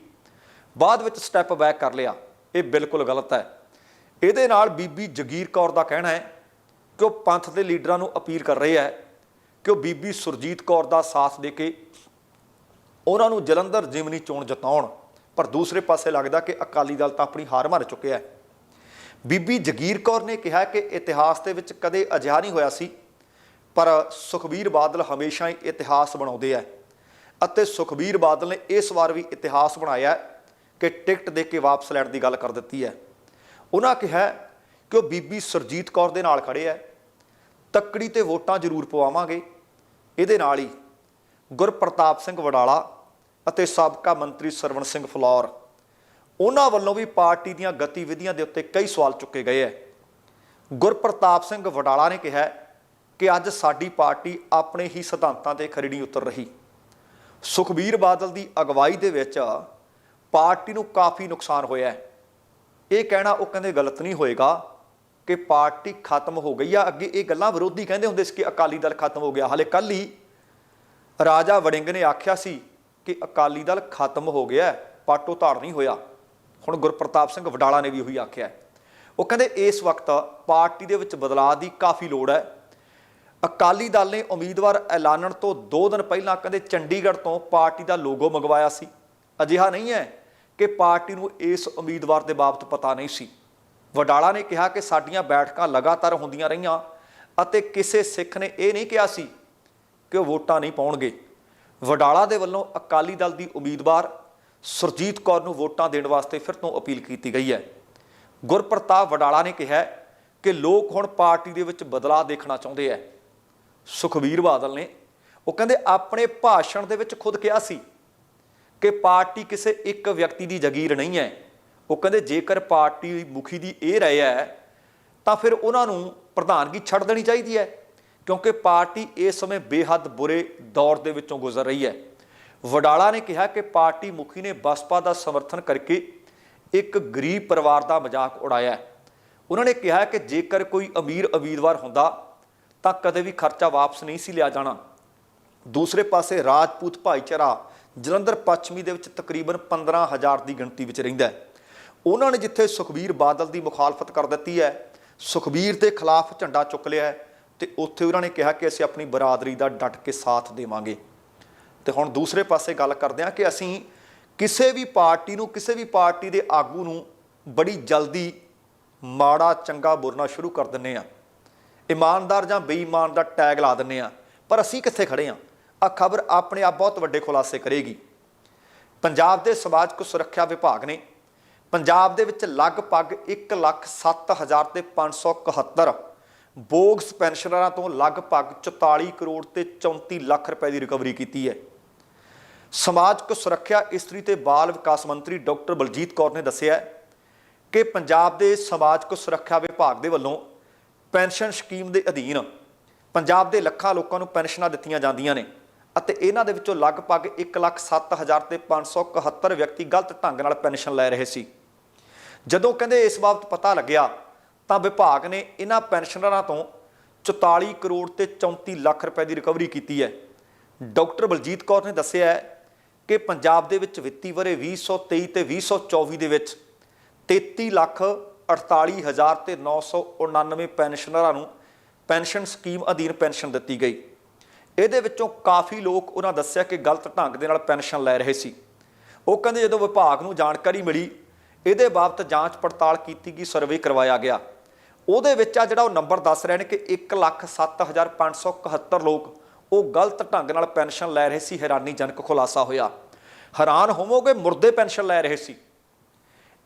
ਬਾਅਦ ਵਿੱਚ ਸਟੈਪ ਬੈਕ ਕਰ ਲਿਆ। ਇਹ ਬਿਲਕੁਲ ਗਲਤ ਹੈ। ਇਹਦੇ ਨਾਲ ਬੀਬੀ ਜਗੀਰ ਕੌਰ ਦਾ ਕਹਿਣਾ ਹੈ ਕਿ ਉਹ ਪੰਥ ਦੇ ਲੀਡਰਾਂ ਨੂੰ ਅਪੀਲ ਕਰ ਰਹੇ ਹੈ ਕਿ ਉਹ ਬੀਬੀ ਸੁਰਜੀਤ ਕੌਰ ਦਾ ਸਾਥ ਦੇ ਕੇ ਉਹਨਾਂ ਨੂੰ ਜਲੰਧਰ ਜਿਮਨੀ ਚੋਣ ਜਿਤਾਉਣ। ਪਰ ਦੂਸਰੇ ਪਾਸੇ ਲੱਗਦਾ ਕਿ ਅਕਾਲੀ ਦਲ ਤਾਂ ਆਪਣੀ ਹਾਰ ਮੰਨ ਚੁੱਕਿਆ ਹੈ। ਬੀਬੀ ਜਗੀਰ ਕੌਰ ਨੇ ਕਿਹਾ ਕਿ ਇਤਿਹਾਸ ਦੇ ਵਿੱਚ ਕਦੇ ਅਜਿਹਾ ਨਹੀਂ ਹੋਇਆ ਸੀ, ਪਰ ਸੁਖਬੀਰ ਬਾਦਲ ਹਮੇਸ਼ਾ ਹੀ ਇਤਿਹਾਸ ਬਣਾਉਂਦੇ ਆ। ਅਤੇ ਸੁਖਬੀਰ ਬਾਦਲ ਨੇ ਇਸ ਵਾਰ ਵੀ ਇਤਿਹਾਸ ਬਣਾਇਆ ਕਿ ਟਿਕਟ ਦੇ ਕੇ ਵਾਪਸ ਲੈਣ ਦੀ ਗੱਲ ਕਰ ਦਿੱਤੀ ਹੈ। ਉਹਨਾਂ ਕਿਹਾ ਕਿ ਉਹ ਬੀਬੀ ਸਰਜੀਤ ਕੌਰ ਦੇ ਨਾਲ ਖੜੇ ਹੈ। ਤੱਕੜੀ ਤੇ ਵੋਟਾਂ ਜ਼ਰੂਰ ਪਵਾਵਾਂਗੇ। ਇਹਦੇ ਨਾਲ ਹੀ ਗੁਰਪ੍ਰਤਾਪ ਸਿੰਘ ਵਡਾਲਾ ਅਤੇ ਸਾਬਕਾ ਮੰਤਰੀ ਸਰਵਣ ਸਿੰਘ ਫਲੌਰ ਉਹਨਾਂ ਵੱਲੋਂ ਵੀ ਪਾਰਟੀ ਦੀਆਂ ਗਤੀਵਿਧੀਆਂ ਦੇ ਉੱਤੇ ਕਈ ਸਵਾਲ ਚੁੱਕੇ ਗਏ ਹੈ ਗੁਰਪ੍ਰਤਾਪ ਸਿੰਘ ਵਡਾਲਾ ਨੇ ਕਿਹਾ ਕਿ ਅੱਜ ਸਾਡੀ ਪਾਰਟੀ ਆਪਣੇ ਹੀ ਸਿਧਾਂਤਾਂ ਤੇ ਖਰੀ ਨਹੀਂ ਉਤਰ ਰਹੀ। ਸੁਖਬੀਰ ਬਾਦਲ ਦੀ ਅਗਵਾਈ ਦੇ ਵਿੱਚ ਪਾਰਟੀ ਨੂੰ ਕਾਫੀ ਨੁਕਸਾਨ ਹੋਇਆ ਹੈ ਇਹ ਕਹਿਣਾ ਉਹ ਕਹਿੰਦੇ ਗਲਤ ਨਹੀਂ ਹੋਏਗਾ ਕਿ ਪਾਰਟੀ ਖਤਮ ਹੋ ਗਈ ਆ। ਅੱਗੇ ਇਹ ਗੱਲਾਂ ਵਿਰੋਧੀ ਕਹਿੰਦੇ ਹੁੰਦੇ ਸੀ ਕਿ ਅਕਾਲੀ ਦਲ ਖਤਮ ਹੋ ਗਿਆ। ਹਾਲੇ ਕੱਲ ਹੀ ਰਾਜਾ ਵੜਿੰਗ ਨੇ ਆਖਿਆ ਸੀ ਕਿ ਅਕਾਲੀ ਦਲ ਖਤਮ ਹੋ ਗਿਆ, ਪਾਟੋ ਧਾੜ ਨਹੀਂ ਹੋਇਆ। ਹੁਣ ਗੁਰਪ੍ਰਤਾਪ ਸਿੰਘ ਵਡਾਲਾ ਨੇ ਵੀ ਉਹੀ ਆਖਿਆ। ਉਹ ਕਹਿੰਦੇ ਇਸ ਵਕਤ ਪਾਰਟੀ ਦੇ ਵਿੱਚ ਬਦਲਾਅ ਦੀ ਕਾਫੀ ਲੋੜ ਹੈ। ਅਕਾਲੀ ਦਲ ਨੇ ਉਮੀਦਵਾਰ ਐਲਾਨਣ ਤੋਂ 2 ਦਿਨ ਪਹਿਲਾਂ ਕਹਿੰਦੇ ਚੰਡੀਗੜ੍ਹ ਤੋਂ ਪਾਰਟੀ ਦਾ ਲੋਗੋ ਮੰਗਵਾਇਆ ਸੀ। ਅਜਿਹਾ ਨਹੀਂ ਹੈ ਕਿ ਪਾਰਟੀ ਨੂੰ ਇਸ ਉਮੀਦਵਾਰ ਦੇ ਬਾਬਤ ਪਤਾ ਨਹੀਂ ਸੀ। ਵਡਾਲਾ ਨੇ ਕਿਹਾ ਕਿ ਸਾਡੀਆਂ ਬੈਠਕਾਂ ਲਗਾਤਾਰ ਹੁੰਦੀਆਂ ਰਹੀਆਂ ਅਤੇ ਕਿਸੇ ਸਿੱਖ ਨੇ ਇਹ ਨਹੀਂ ਕਿਹਾ ਸੀ ਕਿ ਉਹ ਵੋਟਾਂ ਨਹੀਂ ਪਾਉਣਗੇ। ਵਡਾਲਾ ਦੇ ਵੱਲੋਂ ਅਕਾਲੀ ਦਲ ਦੀ ਉਮੀਦਵਾਰ ਸੁਰਜੀਤ ਕੌਰ ਨੂੰ ਵੋਟਾਂ ਦੇਣ ਵਾਸਤੇ ਫਿਰ ਤੋਂ ਅਪੀਲ ਕੀਤੀ ਗਈ ਹੈ। ਗੁਰਪ੍ਰਤਾਪ ਵਡਾਲਾ ਨੇ ਕਿਹਾ ਕਿ ਲੋਕ ਹੁਣ ਪਾਰਟੀ ਦੇ ਵਿੱਚ ਬਦਲਾਅ ਦੇਖਣਾ ਚਾਹੁੰਦੇ ਹੈ। ਸੁਖਬੀਰ ਬਾਦਲ ਨੇ ਉਹ ਕਹਿੰਦੇ ਆਪਣੇ ਭਾਸ਼ਣ ਦੇ ਵਿੱਚ ਖੁਦ ਕਿਹਾ ਸੀ ਕਿ ਪਾਰਟੀ ਕਿਸੇ ਇੱਕ ਵਿਅਕਤੀ ਦੀ ਜ਼ਗੀਰ ਨਹੀਂ ਹੈ। ਉਹ ਕਹਿੰਦੇ ਜੇਕਰ ਪਾਰਟੀ ਮੁਖੀ ਦੀ ਇਹ ਰਾਏ ਹੈ, ਤਾਂ ਫਿਰ ਉਹਨਾਂ ਨੂੰ ਪ੍ਰਧਾਨਗੀ ਛੱਡ ਦੇਣੀ ਚਾਹੀਦੀ ਹੈ, ਕਿਉਂਕਿ ਪਾਰਟੀ ਇਸ ਸਮੇਂ ਬੇਹੱਦ ਬੁਰੇ ਦੌਰ ਦੇ ਵਿੱਚੋਂ ਗੁਜ਼ਰ ਰਹੀ ਹੈ। ਵਡਾਲਾ ਨੇ ਕਿਹਾ ਕਿ ਪਾਰਟੀ ਮੁਖੀ ਨੇ ਬਸਪਾ ਦਾ ਸਮਰਥਨ ਕਰਕੇ ਇੱਕ ਗਰੀਬ ਪਰਿਵਾਰ ਦਾ ਮਜ਼ਾਕ ਉਡਾਇਆ ਉਹਨਾਂ ਨੇ ਕਿਹਾ ਕਿ ਜੇਕਰ ਕੋਈ ਅਮੀਰ ਉਮੀਦਵਾਰ ਹੁੰਦਾ, ਤਾਂ ਕਦੇ ਵੀ ਖਰਚਾ ਵਾਪਸ ਨਹੀਂ ਸੀ ਲਿਆ ਜਾਣਾ। ਦੂਸਰੇ ਪਾਸੇ ਰਾਜਪੂਤ ਭਾਈਚਾਰਾ ਜਲੰਧਰ ਪੱਛਮੀ ਦੇ ਵਿੱਚ ਤਕਰੀਬਨ 15000 ਦੀ ਗਿਣਤੀ ਵਿੱਚ ਰਹਿੰਦਾ ਹੈ। ਉਹਨਾਂ ਨੇ ਜਿੱਥੇ ਸੁਖਬੀਰ ਬਾਦਲ ਦੀ ਮੁਖਾਲਫਤ ਕਰ ਦਿੱਤੀ ਹੈ, ਸੁਖਬੀਰ ਦੇ ਖਿਲਾਫ ਝੰਡਾ ਚੁੱਕ ਲਿਆ ਹੈ ਤੇ ਉੱਥੇ ਉਹਨਾਂ ਨੇ ਕਿਹਾ ਕਿ ਅਸੀਂ ਆਪਣੀ ਬਰਾਦਰੀ ਦਾ ਡਟ ਕੇ ਸਾਥ ਦੇਵਾਂਗੇ। ਤੇ ਹੁਣ ਦੂਸਰੇ ਪਾਸੇ ਗੱਲ ਕਰਦੇ ਹਾਂ ਕਿ ਅਸੀਂ ਕਿਸੇ ਵੀ ਪਾਰਟੀ ਨੂੰ, ਕਿਸੇ ਵੀ ਪਾਰਟੀ ਦੇ ਆਗੂ ਨੂੰ ਬੜੀ ਜਲਦੀ ਮਾੜਾ, ਚੰਗਾ ਬੋਲਣਾ ਸ਼ੁਰੂ ਕਰ ਦਿੰਨੇ ਆ ਇਮਾਨਦਾਰ ਜਾਂ ਬੇਈਮਾਨ ਦਾ ਟੈਗ ਲਾ ਦਿੰਨੇ ਆ ਪਰ ਅਸੀਂ ਕਿੱਥੇ ਖੜੇ ਆ ਆ ਖਬਰ ਆਪਣੇ ਆਪ ਬਹੁਤ ਵੱਡੇ ਖੁਲਾਸੇ ਕਰੇਗੀ। ਪੰਜਾਬ ਦੇ ਸਮਾਜਿਕ ਸੁਰੱਖਿਆ ਵਿਭਾਗ ਨੇ ਪੰਜਾਬ ਦੇ ਵਿੱਚ ਲਗਭਗ 1,07,000 ਤੇ 571 ਬੋਗਸ ਪੈਨਸ਼ਨਰਾਂ ਤੋਂ ਲਗਭਗ 44 ਕਰੋੜ ਤੇ 34 ਲੱਖ ਰੁਪਏ ਦੀ ਰਿਕਵਰੀ ਕੀਤੀ ਹੈ। ਸਮਾਜਿਕ ਸੁਰੱਖਿਆ ਇਸਤਰੀ ਤੇ ਬਾਲ ਵਿਕਾਸ ਮੰਤਰੀ ਡਾਕਟਰ ਬਲਜੀਤ ਕੌਰ ਨੇ ਦੱਸਿਆ ਕਿ ਪੰਜਾਬ ਦੇ ਸਮਾਜਿਕ ਸੁਰੱਖਿਆ ਵਿਭਾਗ ਦੇ ਵੱਲੋਂ ਪੈਨਸ਼ਨ ਸਕੀਮ ਦੇ ਅਧੀਨ ਪੰਜਾਬ ਦੇ ਲੱਖਾਂ ਲੋਕਾਂ ਨੂੰ ਪੈਨਸ਼ਨਾਂ ਦਿੱਤੀਆਂ ਜਾਂਦੀਆਂ ਨੇ। ਅਤੇ ਇਹਨਾਂ ਦੇ ਵਿੱਚੋਂ ਲਗਭਗ 1,07,000 ਤੇ 571 ਵਿਅਕਤੀ ਗਲਤ ਢੰਗ ਨਾਲ ਪੈਨਸ਼ਨ ਲੈ ਰਹੇ ਸੀ। ਜਦੋਂ ਕਹਿੰਦੇ ਇਸ ਬਾਬਤ ਪਤਾ ਲੱਗਿਆ ਤਾਂ ਵਿਭਾਗ ਨੇ ਇਹਨਾਂ ਪੈਨਸ਼ਨਰਾਂ ਤੋਂ 44 ਕਰੋੜ ਤੇ 34 ਲੱਖ ਰੁਪਏ ਦੀ ਰਿਕਵਰੀ ਕੀਤੀ ਹੈ। ਡਾਕਟਰ ਬਲਜੀਤ ਕੌਰ ਨੇ ਦੱਸਿਆ ਕਿ ਪੰਜਾਬ ਦੇ ਵਿੱਚ ਵਿੱਤੀ ਵਰੇ 2023 ਤੇ 2024 ਦੇ ਵਿੱਚ 33 ਲੱਖ 48 ਹਜ਼ਾਰ ਤੇ 999 ਪੈਨਸ਼ਨਰਾਂ ਨੂੰ ਪੈਨਸ਼ਨ ਸਕੀਮ ਅਧੀਨ ਪੈਨਸ਼ਨ ਦਿੱਤੀ ਗਈ। ਇਹਦੇ ਵਿੱਚੋਂ ਕਾਫੀ ਲੋਕ ਉਹਨਾਂ ਦੱਸਿਆ ਕਿ ਗਲਤ ਢੰਗ ਦੇ ਨਾਲ ਪੈਨਸ਼ਨ ਲੈ ਰਹੇ ਸੀ। ਉਹ ਕਹਿੰਦੇ ਜਦੋਂ ਵਿਭਾਗ ਨੂੰ ਜਾਣਕਾਰੀ ਮਿਲੀ ਇਹਦੇ ਬਾਬਤ ਜਾਂਚ ਪੜਤਾਲ ਕੀਤੀ ਗਈ ਸਰਵੇ ਕਰਵਾਇਆ ਗਿਆ। ਉਹਦੇ ਵਿੱਚ ਆ ਜਿਹੜਾ ਉਹ ਨੰਬਰ ਦੱਸ ਰਹੇ ਨੇ ਕਿ 1,07,571 ਲੋਕ ਉਹ ਗਲਤ ਢੰਗ ਨਾਲ ਪੈਨਸ਼ਨ ਲੈ ਰਹੇ ਸੀ ਹੈਰਾਨੀਜਨਕ ਖੁਲਾਸਾ ਹੋਇਆ। ਹੈਰਾਨ ਹੋਵੋਗੇ ਮੁਰਦੇ ਪੈਨਸ਼ਨ ਲੈ ਰਹੇ ਸੀ।